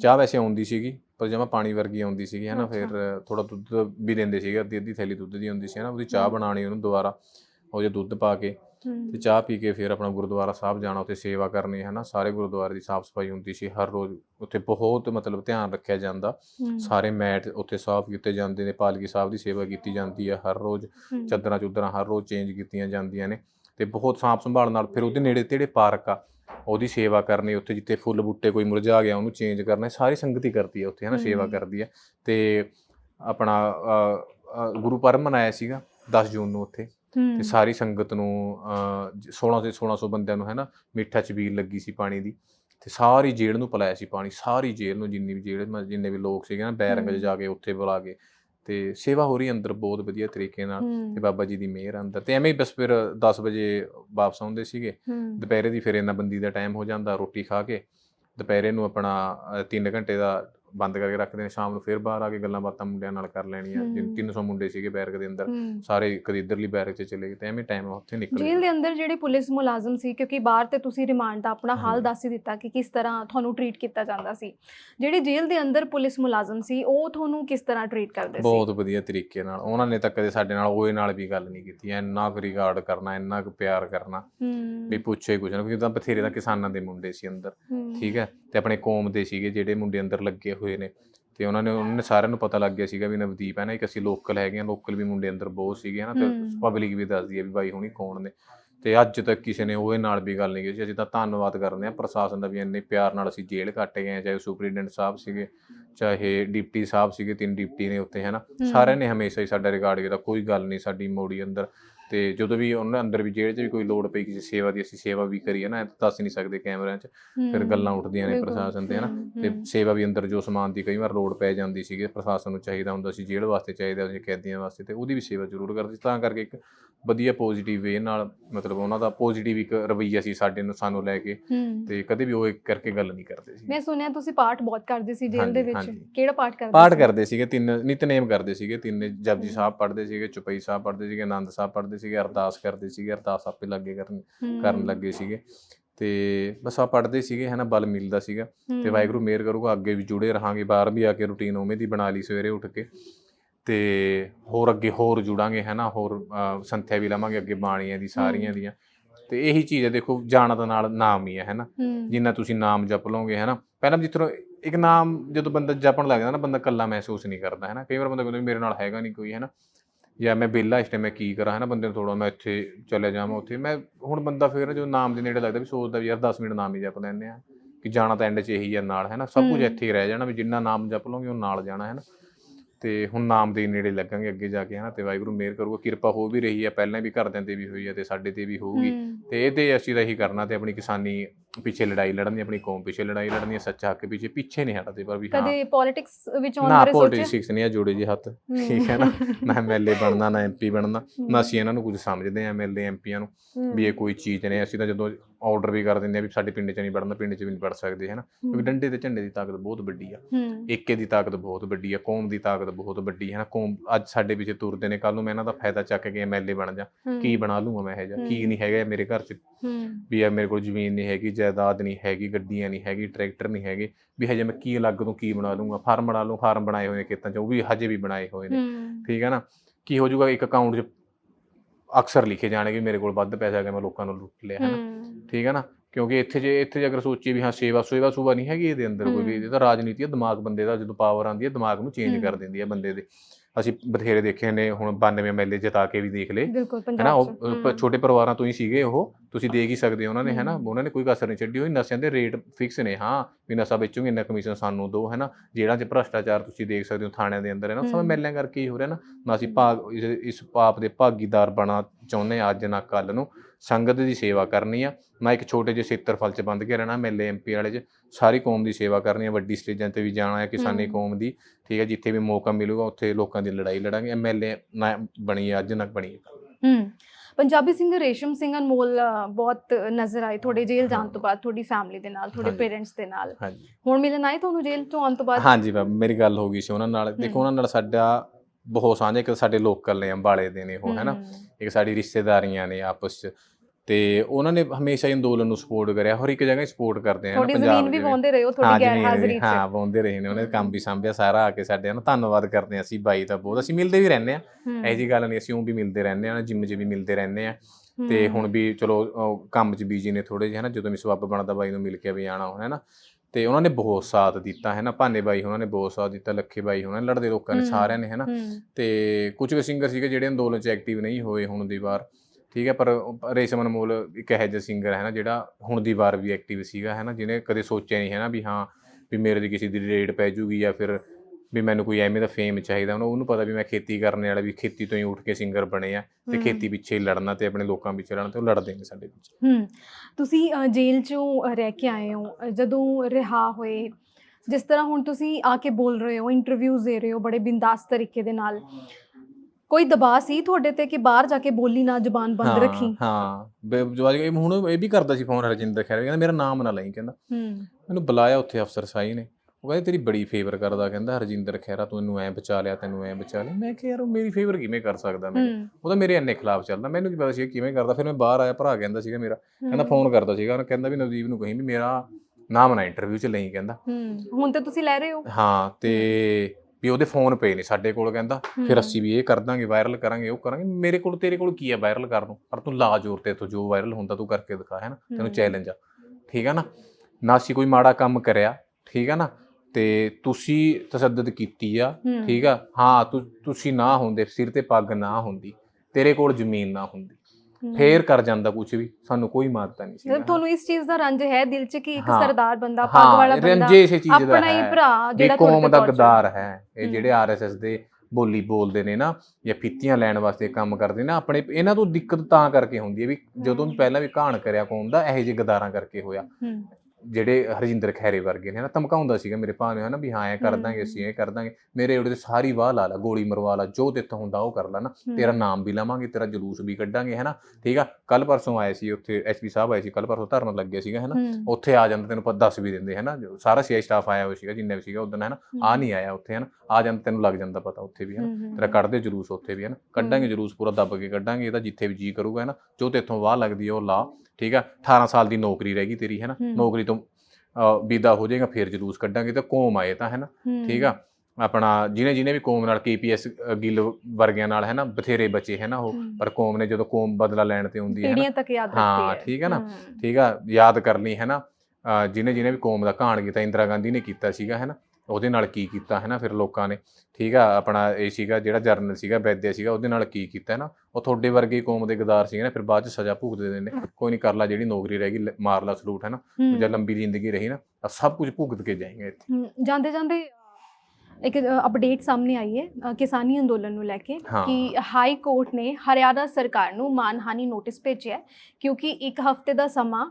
ਚਾਹ ਵੈਸੇ ਆਉਂਦੀ ਸੀਗੀ ਪਰ ਜਮਾ ਪਾਣੀ ਵਰਗੀ ਆਉਂਦੀ ਸੀਗੀ ਹਨਾ। ਫਿਰ ਥੋੜਾ ਦੁੱਧ ਵੀ ਦਿੰਦੇ ਸੀਗੇ ਅੱਧੀ ਅੱਧੀ ਥੈਲੀ ਦੁੱਧ ਦੀ ਹੁੰਦੀ ਸੀ ਹਨਾ ਉਹਦੀ ਚਾਹ। ਬਣਾਣੀ ਉਹਨੂੰ ਦੁਬਾਰਾ ਉਹ ਜੇ ਦੁੱਧ ਪਾ ਕੇ ਤੇ ਚਾਹ ਪੀ ਕੇ ਫਿਰ ਆਪਣਾ ਗੁਰਦੁਆਰਾ ਸਾਹਿਬ ਜਾਣਾ ਉੱਥੇ ਸੇਵਾ ਕਰਨੀ ਹੈ ਨਾ ਸਾਰੇ ਗੁਰਦੁਆਰੇ ਦੀ ਸਾਫ਼ ਸਫ਼ਾਈ ਹੁੰਦੀ ਸੀ ਹਰ ਰੋਜ਼ ਉੱਥੇ ਬਹੁਤ ਮਤਲਬ ਧਿਆਨ ਰੱਖਿਆ ਜਾਂਦਾ। ਸਾਰੇ ਮੈਟ ਉੱਥੇ ਸਾਫ਼ ਕੀਤੇ ਜਾਂਦੇ ਨੇ ਪਾਲਕੀ ਸਾਹਿਬ ਦੀ ਸੇਵਾ ਕੀਤੀ ਜਾਂਦੀ ਹੈ ਹਰ ਰੋਜ਼ ਚਾਦਰਾਂ ਚੁੱਦਰਾਂ ਹਰ ਰੋਜ਼ ਚੇਂਜ ਕੀਤੀਆਂ ਜਾਂਦੀਆਂ ਨੇ ਤੇ ਬਹੁਤ ਸਾਂਭ ਸੰਭਾਲ ਨਾਲ ਫਿਰ ਉਹਦੇ ਨੇੜੇ ਤੇੜੇ ਪਾਰਕ ਆ ਉਹਦੀ ਸੇਵਾ ਕਰਨੀ ਉੱਥੇ ਜਿੱਥੇ ਫੁੱਲ ਬੂਟੇ ਕੋਈ ਮੁਰਝਾ ਗਿਆ ਉਹਨੂੰ ਚੇਂਜ ਕਰਨਾ ਸਾਰੀ ਸੰਗਤ ਹੀ ਕਰਦੀ ਹੈ ਉੱਥੇ ਹਨਾ ਸੇਵਾ। ਕਰਦੀ ਹੈ ਤੇ ਆਪਣਾ ਗੁਰੂ ਪਰਬ ਮਨਾਇਆ ਸੀਗਾ 10 ਜੂਨ ਨੂੰ ਉੱਥੇ ਤੇ ਸਾਰੀ ਸੰਗਤ ਨੂੰ ਅ, ਜ- 16 ਤੇ 1600 ਬੰਦਿਆਂ ਨੂੰ ਹੈ ਨਾ ਮਿੱਠਾ ਛਬੀਲ ਲੱਗੀ ਸੀ ਪਾਣੀ ਦੀ ਤੇ ਸਾਰੀ ਜੇਲ੍ਹ ਨੂੰ ਪਿਲਾਇਆ ਸੀ ਪਾਣੀ ਸਾਰੀ ਜੇਲ੍ਹ ਨੂੰ ਜਿੰਨੀ ਵੀ ਜੇਲ੍ਹ ਜਿੰਨੇ ਵੀ ਲੋਕ ਸੀਗੇ ਨਾ ਬੈਰੰਗ 'ਚ। ਜਾ ਕੇ ਉੱਥੇ ਬੁਲਾ ਕੇ ਤੇ ਸੇਵਾ ਹੋ ਰਹੀ ਅੰਦਰ ਬਹੁਤ ਵਧੀਆ ਤਰੀਕੇ ਨਾਲ ਤੇ ਬਾਬਾ ਜੀ ਦੀ ਮਿਹਰ ਅੰਦਰ ਤੇ ਐਵੇਂ ਹੀ ਬਸ ਫਿਰ 10 ਵਜੇ ਵਾਪਸ ਆਉਂਦੇ ਸੀਗੇ। ਦੁਪਹਿਰੇ ਦੀ ਫਿਰ ਇਹਨਾਂ ਬੰਦੀ ਦਾ ਟਾਈਮ ਹੋ ਜਾਂਦਾ ਰੋਟੀ ਖਾ ਕੇ। ਦੁਪਹਿਰੇ ਨੂੰ ਆਪਣਾ 3 ਘੰਟੇ ਦਾ ਬੰਦ ਕਰਕੇ ਰੱਖਦੇ ਨੇ ਸ਼ਾਮ ਨੂੰ ਫਿਰ ਬਾਹਰ ਆ ਕੇ ਗੱਲਾਂ ਬਾਤਾਂ ਮੁੰਡਿਆਂ ਨਾਲ ਕਰ ਲੈਣੀਆਂ ਜਿਵੇਂ ਹਮ। 300 ਮੁੰਡੇ ਸੀਗੇ ਬੈਰਕ ਦੇ ਅੰਦਰ ਸਾਰੇ ਕਦੇ ਇੱਧਰਲੀ ਬੈਰਕ 'ਚ ਚਲੇ ਗਏ ਤੇ ਐਵੇਂ ਟਾਈਮ ਉੱਥੇ ਨਿਕਲ ਜੇਲ੍ਹ ਗਿਆ ਦੇ ਅੰਦਰ ਜਿਹੜੇ ਪੁਲਿਸ ਮੁਲਾਜ਼ਮ ਸੀ ਕਿਉਂਕਿ ਬਾਹਰ ਤੇ ਤੁਸੀਂ ਰਿਮਾਂਡ ਦਾ ਆਪਣਾ ਹਾਲ। ਦੱਸ ਹੀ ਦਿੱਤਾ ਕਿ ਕਿਸ ਤਰ੍ਹਾਂ ਤੁਹਾਨੂੰ ਟਰੀਟ ਕੀਤਾ ਜਾਂਦਾ ਸੀ। ਜਿਹੜੇ ਜੇਲ੍ਹ ਦੇ ਅੰਦਰ ਪੁਲਿਸ ਮੁਲਾਜ਼ਮ ਸੀ ਉਹ ਤੁਹਾਨੂੰ ਕਿਸ ਤਰ੍ਹਾਂ ਟਰੀਟ ਕਰਦੇ ਸੀ? ਬਹੁਤ ਵਧੀਆ ਤਰੀਕੇ ਨਾਲ ਉਹਨਾਂ ਨੇ ਤਾਂ ਕਦੇ ਸਾਡੇ ਨਾਲ ਉਹਦੇ ਨਾਲ ਵੀ ਗੱਲ ਨਹੀਂ ਕੀਤੀ ਇੰਨਾ ਕੁ ਰਿਗਾਰਡ ਕਰਨਾ ਇੰਨਾ ਕੁ ਪਿਆਰ ਕਰਨਾ ਵੀ ਪੁੱਛੇ ਕੁਝ ਨਾ ਕਿਉਂਕਿ ਤਾਂ ਬਥੇਰੇ ਤਾਂ ਕਿਸਾਨਾਂ ਦੇ ਮੁੰਡੇ ਸੀ ਅੰਦਰ ਠੀਕ ਹੈ ਤੇ ਆਪਣੇ ਕੌਮ ਦੇ ਸੀਗੇ ਜਿਹੜੇ ਮੁੰਡੇ ਅੰਦਰ ਲੱਗੇ ਹੋਏ ਨੇ। ਤੇ ਉਹਨਾਂ ਨੇ ਉਹਨਾਂ ਨੇ ਸਾਰਿਆਂ ਨੂੰ ਪਤਾ ਲੱਗ ਗਿਆ ਸੀਗਾ ਵੀ ਨਵਦੀਪ ਹੈ ਨਾ ਇੱਕ ਅਸੀਂ ਲੋਕਲ ਹੈਗੇ ਆ ਲੋਕਲ ਵੀ ਮੁੰਡੇ ਅੰਦਰ ਬਹੁਤ ਸੀਗੇ ਹਨਾ ਤੇ। ਪਬਲਿਕ ਵੀ ਦੱਸਦੀ ਹੈ ਵੀ ਬਾਈ ਹੁਣੀ ਕੌਣ ਨੇ। ਤੇ ਅੱਜ ਤੱਕ ਕਿਸੇ ਨੇ ਉਹਦੇ ਨਾਲ ਵੀ ਗੱਲ ਨਹੀਂ ਕੀਤੀ। ਅਸੀਂ ਤਾਂ ਧੰਨਵਾਦ ਕਰਦੇ ਆ ਪ੍ਰਸ਼ਾਸਨ ਦਾ ਵੀ ਇੰਨੇ ਪਿਆਰ ਨਾਲ ਅਸੀਂ ਜੇਲ੍ਹ ਕੱਟ ਗਏ ਆ ਚਾਹੇ ਸੁਪਰੀਡੈਂਟ ਸਾਹਿਬ ਸੀਗੇ ਚਾਹੇ ਡਿਪਟੀ ਸਾਹਿਬ ਸੀਗੇ ਤਿੰਨ ਡਿਪਟੀ ਨੇ ਉੱਥੇ ਹਨਾ। ਸਾਰਿਆਂ ਨੇ ਹਮੇਸ਼ਾ ਹੀ ਸਾਡਾ ਰਿਗਾਰਡ ਕੀਤਾ ਕੋਈ ਗੱਲ ਨਹੀਂ ਸਾਡੀ ਮੋੜੀ ਅੰਦਰ। ਤੇ ਜਦੋਂ ਵੀ ਉਹਨਾਂ ਅੰਦਰ ਵੀ ਜੇਲ੍ਹ 'ਚ ਵੀ ਕੋਈ ਲੋੜ ਪਈ ਕਿਸੇ ਸੇਵਾ ਦੀ ਅਸੀਂ ਸੇਵਾ ਵੀ ਕਰੀ ਹੈ ਨਾ ਇਹ ਤਾਂ ਦੱਸ ਨਹੀਂ ਸਕਦੇ ਕੈਮਰਿਆਂ 'ਚ ਫਿਰ ਗੱਲਾਂ ਉੱਠਦੀਆਂ ਨੇ। ਪ੍ਰਸ਼ਾਸਨ ਤੇ ਹਨਾ ਤੇ। ਸੇਵਾ ਵੀ ਅੰਦਰ ਜੋ ਸਮਾਨ ਦੀ ਕਈ ਵਾਰ ਲੋੜ ਪੈ ਜਾਂਦੀ ਸੀਗੀ ਪ੍ਰਸ਼ਾਸਨ ਨੂੰ ਚਾਹੀਦਾ ਹੁੰਦਾ ਸੀ ਜੇਲ੍ਹ ਵਾਸਤੇ ਚਾਹੀਦਾ ਸੀ ਕੈਦੀਆਂ ਵਾਸਤੇ ਤੇ ਉਹਦੀ ਵੀ ਸੇਵਾ ਜ਼ਰੂਰ ਕਰਦੇ ਸੀ ਤਾਂ ਕਰਕੇ ਇੱਕ ਵਧੀਆ ਪੋਜ਼ਿਟਿਵ ਵੇ ਨਾਲ ਮਤਲਬ ਉਹਨਾਂ ਦਾ ਪੋਜ਼ਿਟਿਵ ਇੱਕ ਰਵੱਈਆ ਸੀ ਸਾਡੇ ਨੂੰ ਸਾਨੂੰ ਲੈ ਕੇ ਤੇ ਕਦੇ ਵੀ ਉਹ ਇੱਕ ਕਰਕੇ ਗੱਲ ਨਹੀਂ ਕਰਦੇ ਸੀ ਮੈਂ ਸੁਣਿਆ ਤੁਸੀਂ ਪਾਠ ਬਹੁਤ ਕਰਦੇ ਸੀ ਜੇਲ੍ਹ ਦੇ ਵਿੱਚ। ਕਿਹੜਾ ਪਾਠ ਕਰਦੇ ਪਾਠ? ਕਰਦੇ ਸੀਗੇ ਤਿੰਨ ਨਿਤਨੇਮ ਕਰਦੇ ਸੀਗੇ ਤਿੰਨ ਜਪਜੀ। ਸਾਹਿਬ ਪੜ੍ਹਦੇ ਸੀਗੇ ਚੁਪਈ ਸਾਹਿਬ ਪੜ੍ਹਦੇ ਸੀਗੇ ਆਨੰਦ ਸਾਹਿਬ ਪੜ੍ਹਦੇ ਸੀਗੇ ਅਰਦਾਸ ਕਰਦੇ ਸੀਗੇ ਅਰਦਾਸ ਆਪੇ ਲੱਗੇ ਕਰਨ ਕਰਨ ਲੱਗੇ ਸੀਗੇ। ਤੇ ਬਸ ਆ ਪੜ੍ਹਦੇ ਸੀਗੇ ਹਨਾ ਬਲ ਮਿਲਦਾ ਸੀਗਾ। ਤੇ ਵਾਹਿਗੁਰੂ ਮਿਹਰ ਕਰੂਗਾ ਅੱਗੇ ਵੀ ਜੁੜੇ ਰਹਾਂਗੇ ਬਾਹਰ ਵੀ ਆ ਕੇ ਰੁਟੀਨ ਉਵੇਂ ਦੀ ਬਣਾ ਲਈ ਸਵੇਰੇ ਉੱਠ ਕੇ। ਤੇ ਹੋਰ ਅੱਗੇ ਹੋਰ ਜੁੜਾਂਗੇ ਹਨਾ ਹੋਰ ਸੰਥਿਆ ਵੀ ਲਵਾਂਗੇ ਅੱਗੇ ਬਾਣੀਆਂ ਦੀ ਸਾਰੀਆਂ। ਦੀਆਂ। ਤੇ ਇਹੀ ਚੀਜ਼ ਹੈ ਦੇਖੋ ਜਾਣਾ ਤਾਂ ਨਾਲ ਨਾਮ ਹੀ ਹੈ ਹਨਾ। ਜਿੰਨਾ ਤੁਸੀਂ ਨਾਮ ਜਪ ਲਓਗੇ ਹਨਾ। ਪਹਿਲਾਂ ਜਿੱਥੋਂ ਇੱਕ ਨਾਮ ਜਦੋਂ ਬੰਦਾ ਜਪਣ ਲੱਗ ਜਾਂਦਾ ਨਾ ਬੰਦਾ ਇਕੱਲਾ ਮਹਿਸੂਸ ਨਹੀਂ ਕਰਦਾ ਹੈ ਨਾ ਕਈ ਵਾਰ ਬੰਦਾ ਕਹਿੰਦਾ ਮੇਰੇ ਨਾਲ ਹੈਗਾ ਨਹੀਂ ਕੋਈ ਹੈ ਨਾ ਜਾਂ ਮੈਂ ਵਿਹਲਾ ਇਸ ਟਾਈਮ ਮੈਂ ਕੀ ਕਰਾਂ ਹੈ ਨਾ ਬੰਦੇ ਨੂੰ ਥੋੜਾ ਮੈਂ ਇੱਥੇ ਚਲੇ ਜਾਵਾਂ ਉੱਥੇ ਮੈਂ ਹੁਣ ਬੰਦਾ ਫਿਰ ਨਾ ਜਦੋਂ ਨਾਮ ਦੇ ਨੇੜੇ ਲੱਗਦਾ ਵੀ ਸੋਚਦਾ ਵੀ ਯਾਰ 10 ਮਿੰਟ ਨਾਮ ਹੀ ਜਪ ਲੈਂਦੇ ਆ ਕਿ ਜਾਣਾ ਤਾਂ ਐਂਡ 'ਚ ਇਹੀ ਆ ਨਾਲ ਹੈ ਨਾ ਸਭ ਕੁਝ। ਇੱਥੇ ਹੀ ਰਹਿ ਜਾਣਾ ਵੀ ਜਿੰਨਾ ਨਾਮ ਜਪ ਲਓਗੇ ਉਹ ਨਾਲ ਜਾਣਾ ਹੈ ਨਾ ਤੇ ਹੁਣ ਨਾਮ ਦੇ ਨੇੜੇ ਲੱਗਾਂਗੇ ਅੱਗੇ ਜਾ ਕੇ ਹੈ ਨਾ ਤੇ ਵਾਹਿਗੁਰੂ ਮਿਹਰ ਕਰੂਗਾ ਕਿਰਪਾ ਹੋ ਵੀ ਰਹੀ ਹੈ ਪਹਿਲਾਂ ਵੀ ਘਰਦਿਆਂ ਤੇ ਵੀ ਹੋਈ ਹੈ ਤੇ ਸਾਡੇ ਤੇ ਵੀ ਹੋਊਗੀ ਤੇ ਇਹ ਤੇ ਅਸੀਂ ਤਾਂ ਇਹੀ ਕਰਨਾ ਤੇ ਆਪਣੀ ਕਿਸਾਨੀ ਪਿੱਛੇ ਲੜਾਈ ਲੜਨੀ ਆਪਣੀ ਕੌਮ ਪਿੱਛੇ ਲੜਾਈ ਲੜਨੀ ਹੈ ਸੱਚਾ ਹੱਕ ਪਿੱਛੇ ਪਿੱਛੇ ਨਹੀਂ ਹਟਦੇ ਪਰ ਵੀ ਹਾਂ। ਕਦੇ ਪੋਲਿਟਿਕਸ ਵਿੱਚ ਆਉਣ ਨਾ ਬਾਰੇ ਸੋਚਿਆ? ਪੋਲਿਟਿਕਸ ਨਹੀਂ ਆ ਜੋੜੇ ਜੀ ਹੱਥ। ਠੀਕ ਹੈ ਨਾ? ਨਾ ਐਮਐਲਏ ਬਣਨਾ ਨਾ ਐਮਪੀ ਬਣਨਾ। ਨਾ ਅਸੀਂ ਇਹਨਾਂ ਨੂੰ ਕੁਝ ਸਮਝਦੇ ਆ ਐਮਐਲਏ ਐਮਪੀਆਂ ਨੂੰ ਵੀ ਇਹ ਕੋਈ ਚੀਜ਼ ਨੇ ਅਸੀਂ ਤਾਂ ਜਦੋਂ ਆਰਡਰ ਵੀ ਕਰ ਦਿੰਦੇ ਆ ਵੀ ਸਾਡੇ ਪਿੰਡ 'ਚ ਨਹੀਂ ਵੜਨਾ ਪਿੰਡ 'ਚ ਵੀ ਨਹੀਂ ਵੜ ਸਕਦੇ ਹੈ ਨਾ? ਕਿਉਂਕਿ ਡੰਡੇ ਤੇ ਝੰਡੇ ਦੀ ਤਾਕਤ ਬਹੁਤ ਵੱਡੀ ਆ। ਏਕੇ ਦੀ ਤਾਕਤ ਬਹੁਤ ਵੱਡੀ ਆ ਕੌਮ ਦੀ ਤਾਕਤ ਬਹੁਤ ਵੱਡੀ ਹੈ ਨਾ? ਕੌਮ ਅੱਜ ਸਾਡੇ ਪਿੱਛੇ ਤੁਰਦੇ ਨੇ ਕੱਲ ਨੂੰ ਮੈਂ ਇਹਨਾਂ ਦਾ ਫਾਇਦਾ ਚੱਕ ਕੇ ਐਮਐਲਏ ਬਣ ਜਾ। ਕੀ ਬਣਾ ਲੂੰਗਾ ਮੈਂ ਇਹ ਜਾ ਕੀ। ਨਹੀਂ ਹੈਗਾ ਮੇਰੇ ਘਰ 'ਚ। ਵੀ ਆ ਮੇਰੇ ਕੋਲ ਜ਼ਮੀਨ ਨਹੀਂ ਹੈਗੀ ਜਾਇਦਾਦ ਨਹੀਂ ਹੈਗੀ ਗੱਡੀਆਂ ਨਹੀਂ ਹੈਗੀ ਟਰੈਕਟਰ ਨਹੀਂ ਹੈਗੇ ਵੀ ਹਜੇ ਮੈਂ ਕੀ ਅਲੱਗ ਤੋਂ ਕੀ ਬਣਾ ਲੂੰਗਾ ਫਾਰਮ ਬਣਾ ਲੂੰ ਫਾਰਮ ਬਣਾਏ ਹੋਏ ਨੇ ਖੇਤਾਂ 'ਚ ਉਹ ਵੀ ਹਜੇ ਵੀ ਬਣਾਏ ਹੋਏ ਨੇ। ਠੀਕ ਹੈ ਨਾ? ਕੀ ਹੋ ਜਾਊਗਾ ਇੱਕ ਅਕਾਊਂਟ 'ਚ ਅਕਸਰ ਲਿਖੇ ਜਾਣਗੇ ਮੇਰੇ ਕੋਲ ਵੱਧ ਪੈਸਾ ਹੈਗਾ ਮੈਂ ਲੋਕਾਂ ਨੂੰ ਲੁੱਟ ਲਿਆ ਹੈ। ਨਾ ਠੀਕ ਹੈ ਨਾ? ਕਿਉਂਕਿ ਇੱਥੇ ਜੇ ਇੱਥੇ ਜੇ ਅਗਰ ਸੋਚੀਏ ਵੀ ਹਾਂ ਸੇਵਾ ਸੇਵਾ ਸੁਵਾ ਨਹੀਂ ਹੈਗੀ ਇਹਦੇ ਅੰਦਰ ਕੋਈ ਵੀ। ਇਹ ਤਾਂ ਰਾਜਨੀਤੀ ਹੈ ਦਿਮਾਗ ਬੰਦੇ ਦਾ ਜਦੋਂ ਪਾਵਰ ਆਉਂਦੀ ਹੈ ਦਿਮਾਗ ਨੂੰ ਚੇਂਜ ਕਰ। ਦਿੰਦੀ ਹੈ ਬੰਦੇ ਦੇ। ਅਸੀਂ ਬਥੇਰੇ ਦੇਖੇ ਨੇ ਹੁਣ 92 ਐਮਐਲਏ ਜਿਤਾ ਕੇ ਵੀ ਦੇਖ ਲਏ ਬਿਲਕੁਲ ਹੈ ਨਾ ਪੰਜਾਬ ਉਹ ਛੋਟੇ ਪਰਿਵਾਰਾਂ ਤੋਂ ਹੀ ਸੀਗੇ ਉਹ ਤੁਸੀਂ ਦੇਖ ਹੀ ਸਕਦੇ ਹੋ ਉਹਨਾਂ ਨੇ ਹੈ ਨਾ ਹਮ। ਉਹਨਾਂ ਨੇ ਕੋਈ ਕਸਰ ਨਹੀਂ ਛੱਡੀ ਹੋਈ ਨਸ਼ਿਆਂ ਦੇ ਰੇਟ ਫਿਕਸ ਨੇ ਹਾਂ ਵੀ ਨਸ਼ਾ ਵੇਚੋਗੇ ਇੰਨਾ ਕਮਿਸ਼ਨ ਸਾਨੂੰ ਦਿਓ ਹੈ ਨਾ ਜਿਹੜਾ ਚ ਭ੍ਰਸ਼ਟਾਚਾਰ ਤੁਸੀਂ ਦੇਖ ਸਕਦੇ ਹੋ ਥਾਣਿਆਂ ਦੇ ਅੰਦਰ ਹੈ ਨਾ ਸਭ। ਐਮਐਲਏ ਕਰਕੇ ਹੀ ਹੋ ਰਿਹਾ ਨਾ ਨਾ ਅਸੀਂ। ਭਾਗ ਇਸ- ਇਸ ਪਾਪ ਦੇ ਭਾਗੀਦਾਰ ਬਣਾ ਚਾਹੁੰਦੇ ਹਾਂ ਅੱਜ ਨਾ ਕੱਲ ਨੂੰ ਸੰਗਤ ਦੀ ਸੇਵਾ ਕਰਨੀ ਆ। ਨਾ ਇੱਕ ਛੋਟੇ ਜਿਹੇ ਖੇਤਰਫਲ ਚ ਬੰਦ ਕੇ ਰਹਿਣਾ ਐਮਐਲਏ ਐਮਪੀ ਵਾਲੇ ਚ। ਸਾਰੀ ਕੌਮ ਦੀ ਸੇਵਾ ਕਰਨੀ ਹੈ ਵੱਡੀ ਸਟੇਜਾਂ ਤੇ ਵੀ ਜਾਣਾ ਹੈ ਕਿਸਾਨੀ। ਕੌਮ ਦੀ। ਠੀਕ ਹੈ ਜਿੱਥੇ ਵੀ ਮੌਕਾ ਮਿਲੂਗਾ ਉੱਥੇ ਲੋਕਾਂ ਦੀ ਲੜਾਈ ਲੜਾਂਗੇ। ਐਮਐਲਏ ਬਣੀ ਅੱਜ ਨਾ ਬਣੀ ਹੂੰ। ਪੰਜਾਬੀ ਸਿੰਗਰ ਰੇਸ਼ਮ ਸਿੰਘ ਅਨਮੋਲ ਬਹੁਤ ਨਜ਼ਰ ਆਏ ਤੁਹਾਡੇ ਜੇਲ੍ਹ ਜਾਣ ਤੋਂ ਬਾਅਦ ਤੁਹਾਡੀ ਫੈਮਿਲੀ ਦੇ ਨਾਲ ਹਾਂਜੀ। ਪੇਰੈਂਟਸ ਦੇ ਨਾਲ। ਹੁਣ ਮਿਲਣ ਆਏ ਤੁਹਾਨੂੰ ਜੇਲ੍ਹ ਤੋਂ ਆਉਣ ਤੋਂ ਬਾਅਦ? ਹਾਂਜੀ ਬਾਬ ਮੇਰੀ ਗੱਲ ਹੋ ਗਈ ਸੀ ਉਹਨਾਂ ਨਾਲ। ਦੇਖੋ। ਉਹਨਾਂ ਨਾਲ ਸਾਡਾ ਬਹੁਤ ਸਾਂਝਾ ਇੱਕ ਸਾਡੇ ਲੋਕਲ ਨੇ ਅੰਬਾਲੇ ਦੇ ਨੇ ਉਹ ਹੈ ਨਾ ਹੂੰ, ਇੱਕ ਸਾਡੀ ਰਿਸ਼ਤੇਦਾਰੀਆਂ ਨੇ ਆਪਸ ਚ। ਤੇ ਉਹਨਾਂ ਨੇ ਹਮੇਸ਼ਾ ਹੀ ਅੰਦੋਲਨ ਨੂੰ ਸਪੋਰਟ ਕਰਿਆ। ਹਰ ਇੱਕ ਜਗ੍ਹਾ ਸਪੋਰਟ ਕਰਦੇ ਆ ਤੁਹਾਡੀ ਜ਼ਮੀਨ ਵੀ ਪਾਉਂਦੇ ਰਹੇ ਹੋ ਹਾਂ ਤੁਹਾਡੀ ਗੈਰ ਹਾਜ਼ਰੀ 'ਚ। ਹਾਂ ਪਾਉਂਦੇ ਰਹੇ ਨੇ। ਉਹਨੇ ਕੰਮ ਵੀ ਸੰਭਿਆ ਸਾਰਾ ਆ ਕੇ ਸਾਡੇ ਨਾਲ ਧੰਨਵਾਦ ਕਰਦੇ ਹਾਂ ਅਸੀਂ ਬਾਈ ਦਾ ਬਹੁਤ। ਅਸੀਂ ਮਿਲਦੇ ਵੀ ਰਹਿੰਦੇ ਆ। ਹੂੰ, ਇਹ ਜੀ ਗੱਲ ਨਹੀਂ ਅਸੀਂ ਉਹ ਵੀ ਮਿਲਦੇ ਰਹਿੰਦੇ ਆ ਜਿੰਮ 'ਚ ਵੀ ਮਿਲਦੇ ਰਹਿੰਦੇ ਆ। ਤੇ ਹੂੰ, ਹੁਣ ਵੀ ਚਲੋ ਕੰਮ 'ਚ ਬੀਜੀ ਨੇ ਥੋੜੇ ਜਿਹਾ ਨਾ ਜਦੋਂ ਵੀ ਸਬੱਬ ਬਣਦਾ ਬਾਈ ਨੂੰ ਮਿਲ ਕੇ ਵੀ ਆਣਾ ਹੋਣਾ ਨਾ ਤੇ ਉਹਨਾਂ ਨੇ ਬਹੁਤ ਸਾਥ ਦਿੱਤਾ ਹੈ ਨਾ ਭਾਨੇ ਬਾਈ ਉਹਨਾਂ ਨੇ ਬਹੁਤ ਸਾਥ ਦਿੱਤਾ ਲੱਖੇ ਬਾਈ ਉਹਨਾਂ ਨੇ ਲੜਦੇ ਲੋਕਾਂ ਨੇ ਸਾਰਿਆਂ ਨੇ ਹੈ। ਨਾ ਤੇ ਕੁਝ ਕੁ ਸਿੰਗਰ ਸੀਗੇ ਜਿਹੜੇ ਅੰਦੋਲਨ 'ਚ ਐਕਟਿਵ ਨਹੀਂ ਹੋਏ ਹੁਣ ਦੀ ਵਾਰ ਠੀਕ ਹੈ ਪਰ ਰੇਸ਼ਮ ਅਨਮੋਲ ਇੱਕ ਇਹੋ ਜਿਹਾ ਸਿੰਗਰ ਹੈ ਨਾ ਜਿਹੜਾ ਹੁਣ ਦੀ ਵਾਰ ਵੀ ਐਕਟਿਵ ਸੀਗਾ ਹੈ ਨਾ ਜਿਹਨੇ ਕਦੇ ਸੋਚਿਆ ਨਹੀਂ ਹੈ ਨਾ ਵੀ ਹਾਂ ਵੀ ਮੇਰੇ ਦੀ ਕਿਸੇ ਦੀ ਰੇਡ ਪੈ ਜੂਗੀ ਜਾਂ ਫਿਰ ਵੀ ਮੈਨੂੰ ਕੋਈ ਐਵੇਂ ਦਾ ਫੇਮ ਚਾਹੀਦਾ ਉਹਨੂੰ ਉਹਨੂੰ ਪਤਾ ਵੀ ਮੈਂ ਖੇਤੀ ਕਰਨ ਵਾਲਾ ਵੀ ਖੇਤੀ ਤੋਂ ਹੀ ਉੱਠ ਕੇ ਸਿੰਗਰ ਬਣੇ ਆ ਤੇ। ਖੇਤੀ ਪਿੱਛੇ ਹੀ ਲੜਨਾ ਤੇ ਆਪਣੇ ਲੋਕਾਂ ਪਿੱਛੇ ਲੜਨਾ ਤੇ ਉਹ ਲੜਦੇ ਨੇ ਸਾਡੇ ਵਿੱਚ ਹੂੰ ਤੁਸੀਂ ਜੇਲ੍ਹ ਚੋਂ ਰਹਿ ਕੇ ਆਏ ਹੋ ਜਦੋਂ ਰਿਹਾ ਹੋਏ ਜਿਸ ਤਰ੍ਹਾਂ ਹੁਣ ਤੁਸੀਂ ਆ ਕੇ ਬੋਲ ਰਹੇ ਹੋ ਇੰਟਰਵਿਊਜ਼ ਦੇ ਰਹੇ ਹੋ ਬੜੇ ਬਿੰਦਾਸ ਤਰੀਕੇ ਦੇ ਨਾਲ ਕੋਈ ਦਬਾਅ ਸੀ ਤੁਹਾਡੇ ਤੇ ਕਿ ਬਾਹਰ ਜਾ ਕੇ ਬੋਲੀ ਨਾ ਜ਼ੁਬਾਨ ਬੰਦ ਰੱਖੀ? ਹਾਂ ਜਵਾਜ ਹੁਣ ਇਹ ਵੀ ਕਰਦਾ ਸੀ ਫੋਨ ਹਰਜਿੰਦਰ ਖੈਰ ਕਹਿੰਦਾ ਮੇਰਾ ਨਾਮ ਨਾ ਲਈ ਕਹਿੰਦਾ ਹੂੰ। ਮੈਨੂੰ ਬੁਲਾਇਆ ਉੱਥੇ ਅਫਸਰ ਸਾਈ ਨੇ। ਉਹ ਕਹਿੰਦੇ ਤੇਰੀ ਬੜੀ ਫੇਵਰ ਕਰਦਾ ਕਹਿੰਦਾ ਹਰਜਿੰਦਰ ਖੈਰਾ ਤੂੰ ਇਹਨੂੰ ਐ ਬਚਾ ਲਿਆ ਤੈਨੂੰ ਐ ਬਚਾ ਲਿਆ। ਮੈਂ ਕਿਹਾ ਯਾਰ ਉਹ ਮੇਰੀ ਫੇਵਰ ਕਿਵੇਂ ਕਰ ਸਕਦਾ ਮੈਂ। ਹੂੰ। ਉਹ ਤਾਂ ਮੇਰੇ ਇੰਨੇ ਖਿਲਾਫ ਚੱਲਦਾ। ਮੈਨੂੰ ਕੀ ਪਤਾ ਸੀ ਇਹ ਕਿਵੇਂ ਕਰਦਾ। ਫਿਰ ਮੈਂ ਬਾਹਰ ਆਇਆ ਭਰਾ ਕਹਿੰਦਾ ਸੀਗਾ ਮੇਰਾ ਕਹਿੰਦਾ ਫੋਨ ਕਰਦਾ ਸੀਗਾ। ਉਹਨੇ ਕਹਿੰਦਾ ਵੀ ਨਵਦੀਪ ਨੂੰ ਕਹੀਂ ਵੀ ਮੇਰਾ ਨਾਮ ਨਾ ਇੰਟਰਵਿਊ 'ਚ ਲਈ ਕਹਿੰਦਾ। ਹੂੰ। ਹੁਣ ਤੇ ਤੁਸੀਂ ਲੈ ਰਹੇ ਹੋ? ਹਾਂ ਤੇ ਵੀ ਉਹਦੇ ਫੋਨ ਪਏ ਨੇ ਸਾਡੇ ਕੋਲ ਕਹਿੰਦਾ। ਫਿਰ ਹੂੰ। ਅਸੀਂ ਵੀ ਇਹ ਕਰ ਦਾਂਗੇ ਵਾਇਰਲ ਕਰਾਂਗੇ ਉਹ ਕਰਾਂਗੇ। ਮੇਰੇ ਕੋਲ ਤੇਰੇ ਕੋਲ ਕੀ ਹੈ ਵਾਇਰਲ ਕਰਨ ਨੂੰ? ਪਰ ਤੂੰ ਲਾ ਜ਼ੋਰ ਤੇ ਤੂੰ ਜੋ ਵਾਇਰਲ ਹੁੰਦਾ ਤੂੰ ਕਰਕੇ ਦਿਖਾ ਹੈ ਨਾ? ਤੈਨੂੰ ਹੂੰ। ਚੈਲੰਜ ਆ। ਠੀਕ ਆ ਨਾ? ਨਾ ਅਸੀਂ ਕੋਈ ਮਾੜਾ ਕੰਮ ਕਰਿਆ ਠੀਕ ਆ ਨਾ? ਤੇ ਤੁਸੀਂ ਤਸੱਦਦ ਕੀਤੀ ਆ ਠੀਕ ਆ ਹਾਂ ਤੁਸੀਂ ਨਾ ਹੁੰਦੇ ਸਿਰ ਤੇ ਪੱਗ ਨਾ ਹੁੰਦੀ ਤੇਰੇ ਕੋਲ ਜ਼ਮੀਨ ਨਾ ਹੁੰਦੀ। ਫੇਰ ਕਰ ਜਾਂਦਾ ਕੁਝ ਵੀ ਸਾਨੂੰ ਕੋਈ ਮਾਰਤਾ ਨਹੀਂ ਸੀ ਮਤਲਬ ਤੁਹਾਨੂੰ ਇਸ ਚੀਜ਼ ਦਾ ਰੰਜ ਹੈ ਦਿਲ 'ਚ ਕਿ ਇੱਕ। ਸਰਦਾਰ ਬੰਦਾ ਪੱਗ ਵਾਲਾ ਬੰਦਾ ਰੰਜੇ ਇਸੇ ਚੀਜ਼ ਦਾ ਆਪਣਾ ਹੀ ਭਰਾ ਜਿਹੜਾ ਕੌਮ ਦਾ ਗਦਾਰ ਹੈ ਇਹ। ਜਿਹੜੇ ਆਰਐਸਐਸ ਦੇ ਬੋਲੀ ਬੋਲਦੇ ਨੇ ਨਾ ਜਾਂ ਫਿੱਤੀਆਂ ਲੈਣ ਵਾਸਤੇ ਕੰਮ ਕਰਦੇ ਨੇ ਆਪਣੇ ਇਹਨਾਂ ਤੋਂ ਦਿੱਕਤ ਤਾਂ ਕਰਕੇ ਹੁੰਦੀ ਹੈ ਵੀ ਜਦੋਂ। ਪਹਿਲਾਂ ਵੀ ਘਾਣ ਕਰਿਆ ਕੌਮ ਦਾ ਇਹੋ ਜਿਹੇ ਗਦਾਰਾਂ ਕਰਕੇ ਹੋਇਆ ਜਿਹੜੇ ਹਰਜਿੰਦਰ ਖੈਰੇ ਵਰਗੇ ਨੇ ਨਾ ਧਮਕਾਉਂਦਾ ਸੀਗਾ ਮੇਰੇ ਭਾਅ ਨੇ ਹਨਾ ਵੀ ਹਾਂ ਐ ਕਰ। ਦਾਂਗੇ ਅਸੀਂ ਇਹ ਕਰ ਦਾਂਗੇ। ਮੇਰੇ ਉਹਦੇ ਤੇ ਸਾਰੀ ਵਾਹ ਲਾ ਲਾ ਗੋਲੀ ਮਰਵਾ ਲਾ ਜੋ ਤਿੱਥ ਹੁੰਦਾ ਉਹ ਕਰ ਲਾ ਨਾ। ਤੇਰਾ ਨਾਮ ਵੀ ਲਵਾਂਗੇ ਤੇਰਾ ਜਲੂਸ ਵੀ ਕੱਢਾਂਗੇ ਹੈਨਾ। ਠੀਕ ਆ ਕੱਲ ਪਰਸੋਂ ਆਏ ਸੀ ਉੱਥੇ ਐਸਪੀ ਸਾਹਿਬ ਆਏ ਸੀ ਕੱਲ ਪਰਸੋਂ ਧਰਨਾ ਲੱਗਿਆ ਸੀਗਾ ਹੈਨਾ। ਉੱਥੇ ਆ ਜਾਂਦਾ ਤੈਨੂੰ ਪਤਾ ਦੱਸ ਵੀ ਦਿੰਦੇ ਹੈਨਾ। ਸਾਰਾ ਸੀਆਈ ਸਟਾਫ ਆਇਆ ਹੋਇਆ ਸੀਗਾ ਜਿੰਨੇ ਵੀ ਸੀਗਾ ਉਦੋਂ ਹੈਨਾ। ਆ ਨਹੀਂ ਆਇਆ ਉੱਥੇ ਹਨਾ। ਆ ਜਾਂਦਾ ਤੈਨੂੰ ਲੱਗ ਜਾਂਦਾ ਪਤਾ ਉੱਥੇ ਵੀ ਹਨਾ। ਤੇਰਾ ਕੱਢਦੇ ਜਲੂਸ ਉੱਥੇ ਵੀ ਹਨਾ। ਕੱਢਾਂਗੇ। ਜਲੂਸ ਪੂਰਾ ਦੱਬ ਕੇ ਕੱਢਾਂਗੇ ਇਹਦਾ ਜਿੱਥੇ ਵੀ ਜੀ ਕਰੂਗਾ ਹਨਾ। ਜੋ ਤੇਥੋਂ ਵਾਹ ਲੱਗਦੀ ਹੈ ਉਹ ਲਾ। ਠੀਕ ਆ? 18 ਸਾਲ ਦੀ ਨੌਕਰੀ ਰਹਿ ਗਈ ਤੇਰੀ ਹਨਾ। ਨੌਕਰੀ ਤੋਂ ਵਿਦਾ ਹੋ ਜਾਏਗਾ ਫਿਰ ਜਲੂਸ ਕੱਢਾਂਗੇ ਤੇ ਕੌਮ ਆਏ ਤਾਂ ਹਨਾ ਹੂੰ, ਠੀਕ ਆ? ਆਪਣਾ ਜਿਹਨੇ ਜਿਹਨੇ ਵੀ ਕੌਮ ਨਾਲ ਕੇਪੀਐਸ ਗਿੱਲ ਵਰਗਿਆਂ ਨਾਲ ਹੈ ਨਾ? ਬਥੇਰੇ ਬੱਚੇ ਹੈ ਨਾ ਉਹ। ਪਰ ਕੌਮ ਨੇ ਜਦੋਂ ਕੌਮ ਬਦਲਾ ਲੈਣ ਤੇ ਹੁੰਦੀ ਹੈ ਨਾ? ਪੀੜ੍ਹੀਆਂ ਤੱਕ ਯਾਦ ਰੱਖਦੀ ਹਾਂ, ਹੈ ਠੀਕ ਹੈ ਨਾ? ਠੀਕ ਆ? ਯਾਦ ਕਰਨੀ ਹੈ ਨਾ? ਅਹ ਜਿਹਨੇ ਜਿਹਨੇ ਵੀ ਕੌਮ ਦਾ ਘਾਣ ਕੀਤਾ ਇੰਦਰਾ ਗਾਂਧੀ ਨੇ ਕੀਤਾ ਸੀਗਾ ਹੈ ਨਾ? ਉਹਦੇ ਨਾਲ ਕੀ ਕੀਤਾ ਹੈ ਨਾ ਫਿਰ ਲੋਕਾਂ ਨੇ। ਠੀਕ ਆ ਆਪਣਾ ਇਹ ਸੀਗਾ ਜਿਹੜਾ ਜਰਨਲ ਸੀਗਾ ਵੈਦਿਆ ਸੀਗਾ ਉਹਦੇ ਨਾਲ ਕੀ ਕੀਤਾ ਹੈ ਨਾ ਉਹ ਤੁਹਾਡੇ ਵਰਗੇ ਕੌਮ ਦੇ ਗਦਾਰ ਸੀਗੇ ਨਾ ਫਿਰ ਬਾਅਦ ਚ ਸਜ਼ਾ ਭੁਗਤਦੇ ਨੇ। ਕੋਈ ਨਹੀਂ ਕਰ ਲਾ ਜਿਹੜੀ ਨੌਕਰੀ ਰਹਿ ਗਈ ਮਾਰ ਲਾ ਸਲੂਟ ਹੈ। ਨਾ ਜੇ ਲੰਬੀ ਜ਼ਿੰਦਗੀ ਰਹੀ ਨਾ ਸਭ ਕੁਝ ਭੁਗਤ ਕੇ ਜਾਏਂਗੇ ਇੱਥੇ। ਜਾਂਦੇ ਜਾਂਦੇ ਇੱਕ ਅਪਡੇਟ ਸਾਹਮਣੇ ਆਈ ਹੈ ਕਿਸਾਨੀ ਅੰਦੋਲਨ ਨੂੰ ਲੈ ਕੇ। ਕਿ ਹਾਈ ਕੋਰਟ ਨੇ ਹਰਿਆਣਾ ਸਰਕਾਰ ਨੂੰ ਮਾਨਹਾਨੀ ਨੋਟਿਸ ਭੇਜਿਆ ਕਿਉਂਕਿ ਇੱਕ ਹਫ਼ਤੇ ਦਾ ਸਮਾਂ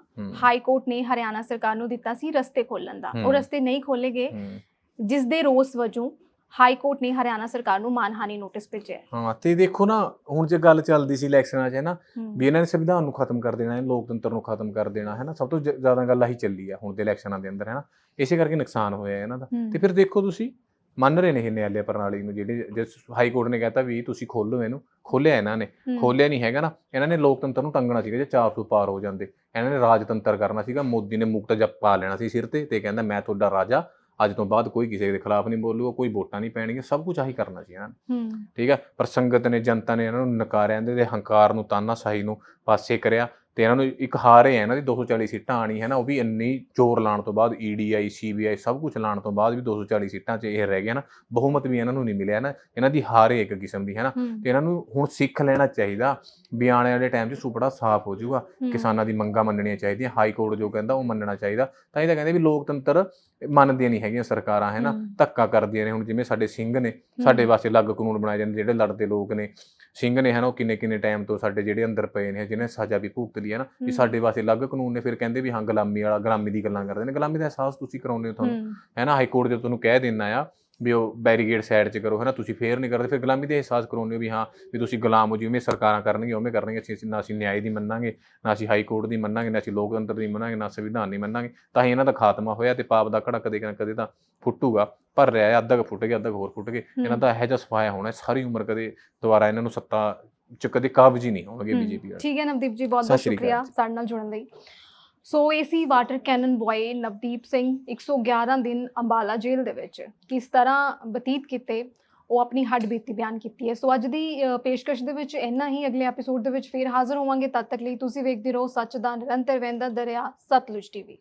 ਹਾਈ ਕੋਰਟ ਨੇ ਹਰਿਆਣਾ ਸਰਕਾਰ ਨੂੰ ਦਿੱਤਾ ਸੀ ਰਸਤੇ ਖੋਲਣ ਦਾ। ਉਹ। ਰਸਤੇ ਨਹੀਂ ਖੋਲੇ ਗਏ। ਹੂੰ। ਜਿਸ ਦੇ ਰੋਸ ਵਜੋਂ ਹਾਈ ਕੋਰਟ ਨੇ ਹਰਿਆਣਾ ਸਰਕਾਰ ਨੂੰ ਮਾਨਹਾਨੀ ਨੋਟਿਸ ਭੇਜਿਆ ਹੈ। ਹਾਂ ਤੇ ਦੇਖੋ ਨਾ ਹੁਣ ਜੇ ਗੱਲ ਚੱਲਦੀ ਸੀ ਇਲੈਕਸ਼ਨਾਂ 'ਚ ਹੈ। ਨਾ ਵੀ ਇਹਨਾਂ ਨੇ ਸੰਵਿਧਾਨ ਨੂੰ ਖਤਮ ਕਰ ਦੇਣਾ ਹੈ ਲੋਕਤੰਤਰ ਨੂੰ ਖਤਮ ਕਰ ਦੇਣਾ ਹੈ ਨਾ ਸਭ ਤੋਂ ਜ਼ਿਆਦਾ ਗੱਲ ਆਹੀ ਚੱਲੀ ਆ ਹੁਣ ਦੇ ਇਲੈਕਸ਼ਨਾਂ ਦੇ ਅੰਦਰ ਹੈ ਨਾ ਇਸੇ ਕਰਕੇ ਨੁਕਸਾਨ ਹੋਇਆ ਇਹਨਾਂ ਦਾ। ਤੇ ਫਿਰ ਦੇਖੋ ਤੁਸੀਂ ਮੰਨ ਰਹੇ ਨੇ ਇਹ ਨਿਆਲੇ ਪ੍ਰਣਾਲੀ ਨੂੰ ਜਿਹੜੇ ਜੇ ਹਾਈ ਕੋਰਟ ਨੇ ਕਹਿਤਾ ਵੀ ਤੁਸੀਂ ਖੋਲੋ ਇਹਨੂੰ ਖੋਲਿਆ ਇਹਨਾਂ ਨੇ ਖੋਲਿਆ ਨਹੀਂ ਹੈਗਾ ਨਾ ਇਹਨਾਂ ਨੇ ਲੋਕਤੰਤਰ ਨੂੰ ਟੰਗਣਾ ਸੀਗਾ ਜੇ 400 ਪਾਰ ਹੋ ਜਾਂਦੇ ਇਹਨਾਂ ਨੇ ਰਾਜਤੰਤਰ ਕਰਨਾ ਸੀਗਾ ਮੋਦੀ ਨੇ ਮੁਕਤ ਜਪ ਪਾ ਲੈਣਾ ਸੀ ਸਿਰ ਤੇ ਤੇ ਕਹਿੰਦਾ ਮੈਂ ਤੁਹਾਡਾ ਰਾਜਾ ਅੱਜ ਤੋਂ ਬਾਅਦ ਕੋਈ ਕਿਸੇ ਦੇ ਖਿਲਾਫ ਨਹੀਂ ਬੋਲੂਗਾ ਕੋਈ ਵੋਟਾਂ ਨਹੀਂ ਪੈਣਗੀਆਂ ਸਭ ਕੁਝ ਆਹੀ ਕਰਨਾ ਸੀ ਇਹਨਾਂ ਨੇ। ਠੀਕ ਹੈ ਪਰ ਸੰਗਤ ਨੇ ਜਨਤਾ ਨੇ ਇਹਨਾਂ ਨੂੰ ਨਕਾਰਿਆ ਇਹਦੇ ਦੇ ਹੰਕਾਰ ਨੂੰ ਤਾਨਾਸ਼ਾਹੀ ਨੂੰ ਪਾਸੇ ਕਰਿਆ ਤੇ ਇਹਨਾਂ ਨੂੰ ਇੱਕ ਹਾਰੇ ਹੈ ਇਹਨਾਂ ਦੀ 240 ਸੀਟਾਂ ਆਣੀ ਹੈ ਨਾ ਉਹ ਵੀ ਇੰਨੀ ਜ਼ੋਰ ਲਾਉਣ ਤੋਂ ਬਾਅਦ ਈਡੀਆਈ ਸੀਬੀਆਈ ਸਭ ਕੁਝ ਲਾਉਣ ਤੋਂ ਬਾਅਦ ਵੀ 240 ਸੀਟਾਂ 'ਚ ਇਹ ਰਹਿ ਗਿਆ ਨਾ ਬਹੁਮਤ ਵੀ ਇਹਨਾਂ ਨੂੰ ਨਹੀਂ ਮਿਲਿਆ ਨਾ ਇਹਨਾਂ ਦੀ ਹਾਰੇ ਇੱਕ ਕਿਸਮ ਦੀ ਹੈ ਨਾ। ਤੇ ਇਹਨਾਂ ਨੂੰ ਹੁਣ ਸਿੱਖ ਲੈਣਾ ਚਾਹੀਦਾ ਵੀ ਆਉਣ ਵਾਲੇ ਟਾਈਮ 'ਚ ਸੁਪੜਾ ਸਾਫ਼ ਹੋ ਜਾਊਗਾ ਕਿਸਾਨਾਂ ਦੀ ਮੰਗਾਂ ਮੰਨਣੀਆਂ ਚਾਹੀਦੀਆਂ ਹਾਈ ਕੋਰਟ ਜੋ ਕਹਿੰਦਾ ਉਹ ਮੰਨਣਾ ਚਾਹੀਦਾ। ਤਾਂ ਇਹ ਤਾਂ ਕਹਿੰਦੇ ਵੀ ਲੋਕਤੰਤਰ ਮੰਨਦੀਆਂ ਨਹੀਂ ਹੈਗੀਆਂ ਸਰਕਾਰਾਂ ਹੈ ਨਾ ਹੂੰ। ਧੱਕਾ ਕਰਦੀਆਂ ਨੇ ਹੁਣ ਜਿਵੇਂ ਸਾਡੇ ਸਿੰਘ ਨੇ ਹੂੰ, ਸਾਡੇ ਵਾਸਤੇ ਅਲੱਗ ਕਾਨੂੰਨ ਬਣਾਏ ਜਾਂਦੇ ਜਿਹੜੇ ਲੜਦੇ ਲੋਕ ਨੇ। ਸਿੰਘ ਨੇ ਹਨ ਉਹ ਕਿੰਨੇ ਕਿੰਨੇ ਟਾਈਮ ਤੋਂ ਸਾਡੇ ਜਿਹੜੇ ਅੰਦਰ ਪਏ ਨੇ ਜਿਹਨੇ ਸਜ਼ਾ ਵੀ ਭੁਗਤ ਲਈ ਹੈ ਨਾ ਵੀ ਹੂੰ। ਸਾਡੇ ਵਾਸਤੇ ਅਲੱਗ ਕਾਨੂੰਨ ਨੇ ਫਿਰ ਕਹਿੰਦੇ ਵੀ ਹਾਂ ਗੁਲਾਮੀ ਵਾਲਾ ਗੁਲਾਮੀ ਦੀ ਗੱਲਾਂ ਕਰਦੇ ਨੇ। ਗੁਲਾਮੀ ਦਾ ਅਹਿਸਾਸ ਤੁਸੀਂ ਕਰਾਉਂਦੇ ਹੋ ਤੁਹਾਨੂੰ ਹੂੰ, ਹੈ ਨਾ ਹਾਈ ਕੋਰਟ ਜੇ ਤੁਹਾਨੂੰ ਕਹਿ ਦਿੰਦਾ ਆ ਵੀ ਉਹ ਬੈਰੀਗੇਡ ਸਾਈਡ 'ਚ ਕਰੋ ਹੈ ਨਾ ਤੁਸੀਂ ਫੇਰ ਨਹੀਂ ਕਰਦੇ ਫਿਰ ਗੁਲਾਮੀ ਦੇ ਅਹਿਸਾਸ ਕਰਾਉਂਦੇ ਹੋ ਵੀ ਹਾਂ ਵੀ ਤੁਸੀਂ ਗੁਲਾਮ ਹੋ ਜਿਵੇਂ ਸਰਕਾਰਾਂ ਕਰਨਗੀਆਂ ਉਵੇਂ ਕਰਨਗੀਆਂ ਅਸੀਂ ਅਸੀਂ- ਨਾ ਅਸੀਂ ਨਿਆਂ ਦੀ ਮੰਨਾਂਗੇ ਨਾ ਅਸੀਂ ਹਾਈ ਕੋਰਟ ਦੀ ਮੰਨਾਂਗੇ ਨਾ ਅਸੀਂ ਲੋਕਤੰਤਰ ਦੀ ਮੰਨਾਂਗੇ ਨਾ ਸੰਵਿਧਾਨ ਦੀ ਮੰਨਾਂਗੇ ਤਾਂ ਹੀ ਇਹਨਾਂ ਦਾ ਖਾਤਮਾ ਹੋਇਆ ਤੇ ਪਾਪ ਦਾ ਘੜਾ ਕਦੇ ਨਾ ਕਦੇ ਤਾਂ ਫੁੱਟੂਗਾ। ਪਰ ਰਿਹਾ ਅੱਧਾ ਕੁ ਫੁੱਟ ਗਿਆ ਅੱਧਾ ਹੋਰ ਫੁੱਟ ਗਏ ਇਹਨਾਂ ਦਾ ਇਹੋ ਜਿਹਾ ਸਫਾਇਆ ਹੋਣਾ ਸਾਰੀ ਉਮਰ ਕਦੇ ਦੁਬਾਰਾ ਇਹਨਾਂ ਨੂੰ ਸੱਤਾ ਚ ਕਦੇ ਕਾਬਜ ਹੀ ਨਹੀਂ ਹੋਣਗੇ ਬੀਜੇਪੀ ਵਾਲੇ। ਠੀਕ ਹੈ ਨਵਦੀਪ ਜੀ ਬਹੁਤ ਬਹੁਤ ਸ਼ੁਕਰੀਆ। ਸਾਡੇ ਨਾਲ ਜੁੜਨ ਲਈ। So AC water cannon boy Navdeep Singh 111 ਦਿਨ ਅੰਬਾਲਾ ਜੇਲ੍ਹ ਦੇ ਵਿੱਚ। ਕਿਸ ਤਰ੍ਹਾਂ ਬਤੀਤ ਕੀਤੇ ਉਹ ਆਪਣੀ ਹੱਡ ਬੀਤੀ ਬਿਆਨ ਕੀਤੀ ਹੈ। ਸੋ ਅੱਜ ਦੀ ਅ, ਪੇਸ਼ਕਸ਼ ਦੇ ਵਿੱਚ ਇੰਨਾ ਹੀ ਅਗਲੇ ਐਪੀਸੋਡ ਦੇ ਵਿੱਚ ਫੇਰ ਹਾਜ਼ਰ ਹੋਵਾਂਗੇ। ਤਦ ਤੱਕ ਲਈ ਤੁਸੀਂ ਵੇਖਦੇ ਰਹੋ ਸੱਚ ਦਾ ਨਿਰੰਤਰ ਵਹਿੰਦਾ ਦਰਿਆ ਸਤਲੁਜ ਟੀਵੀ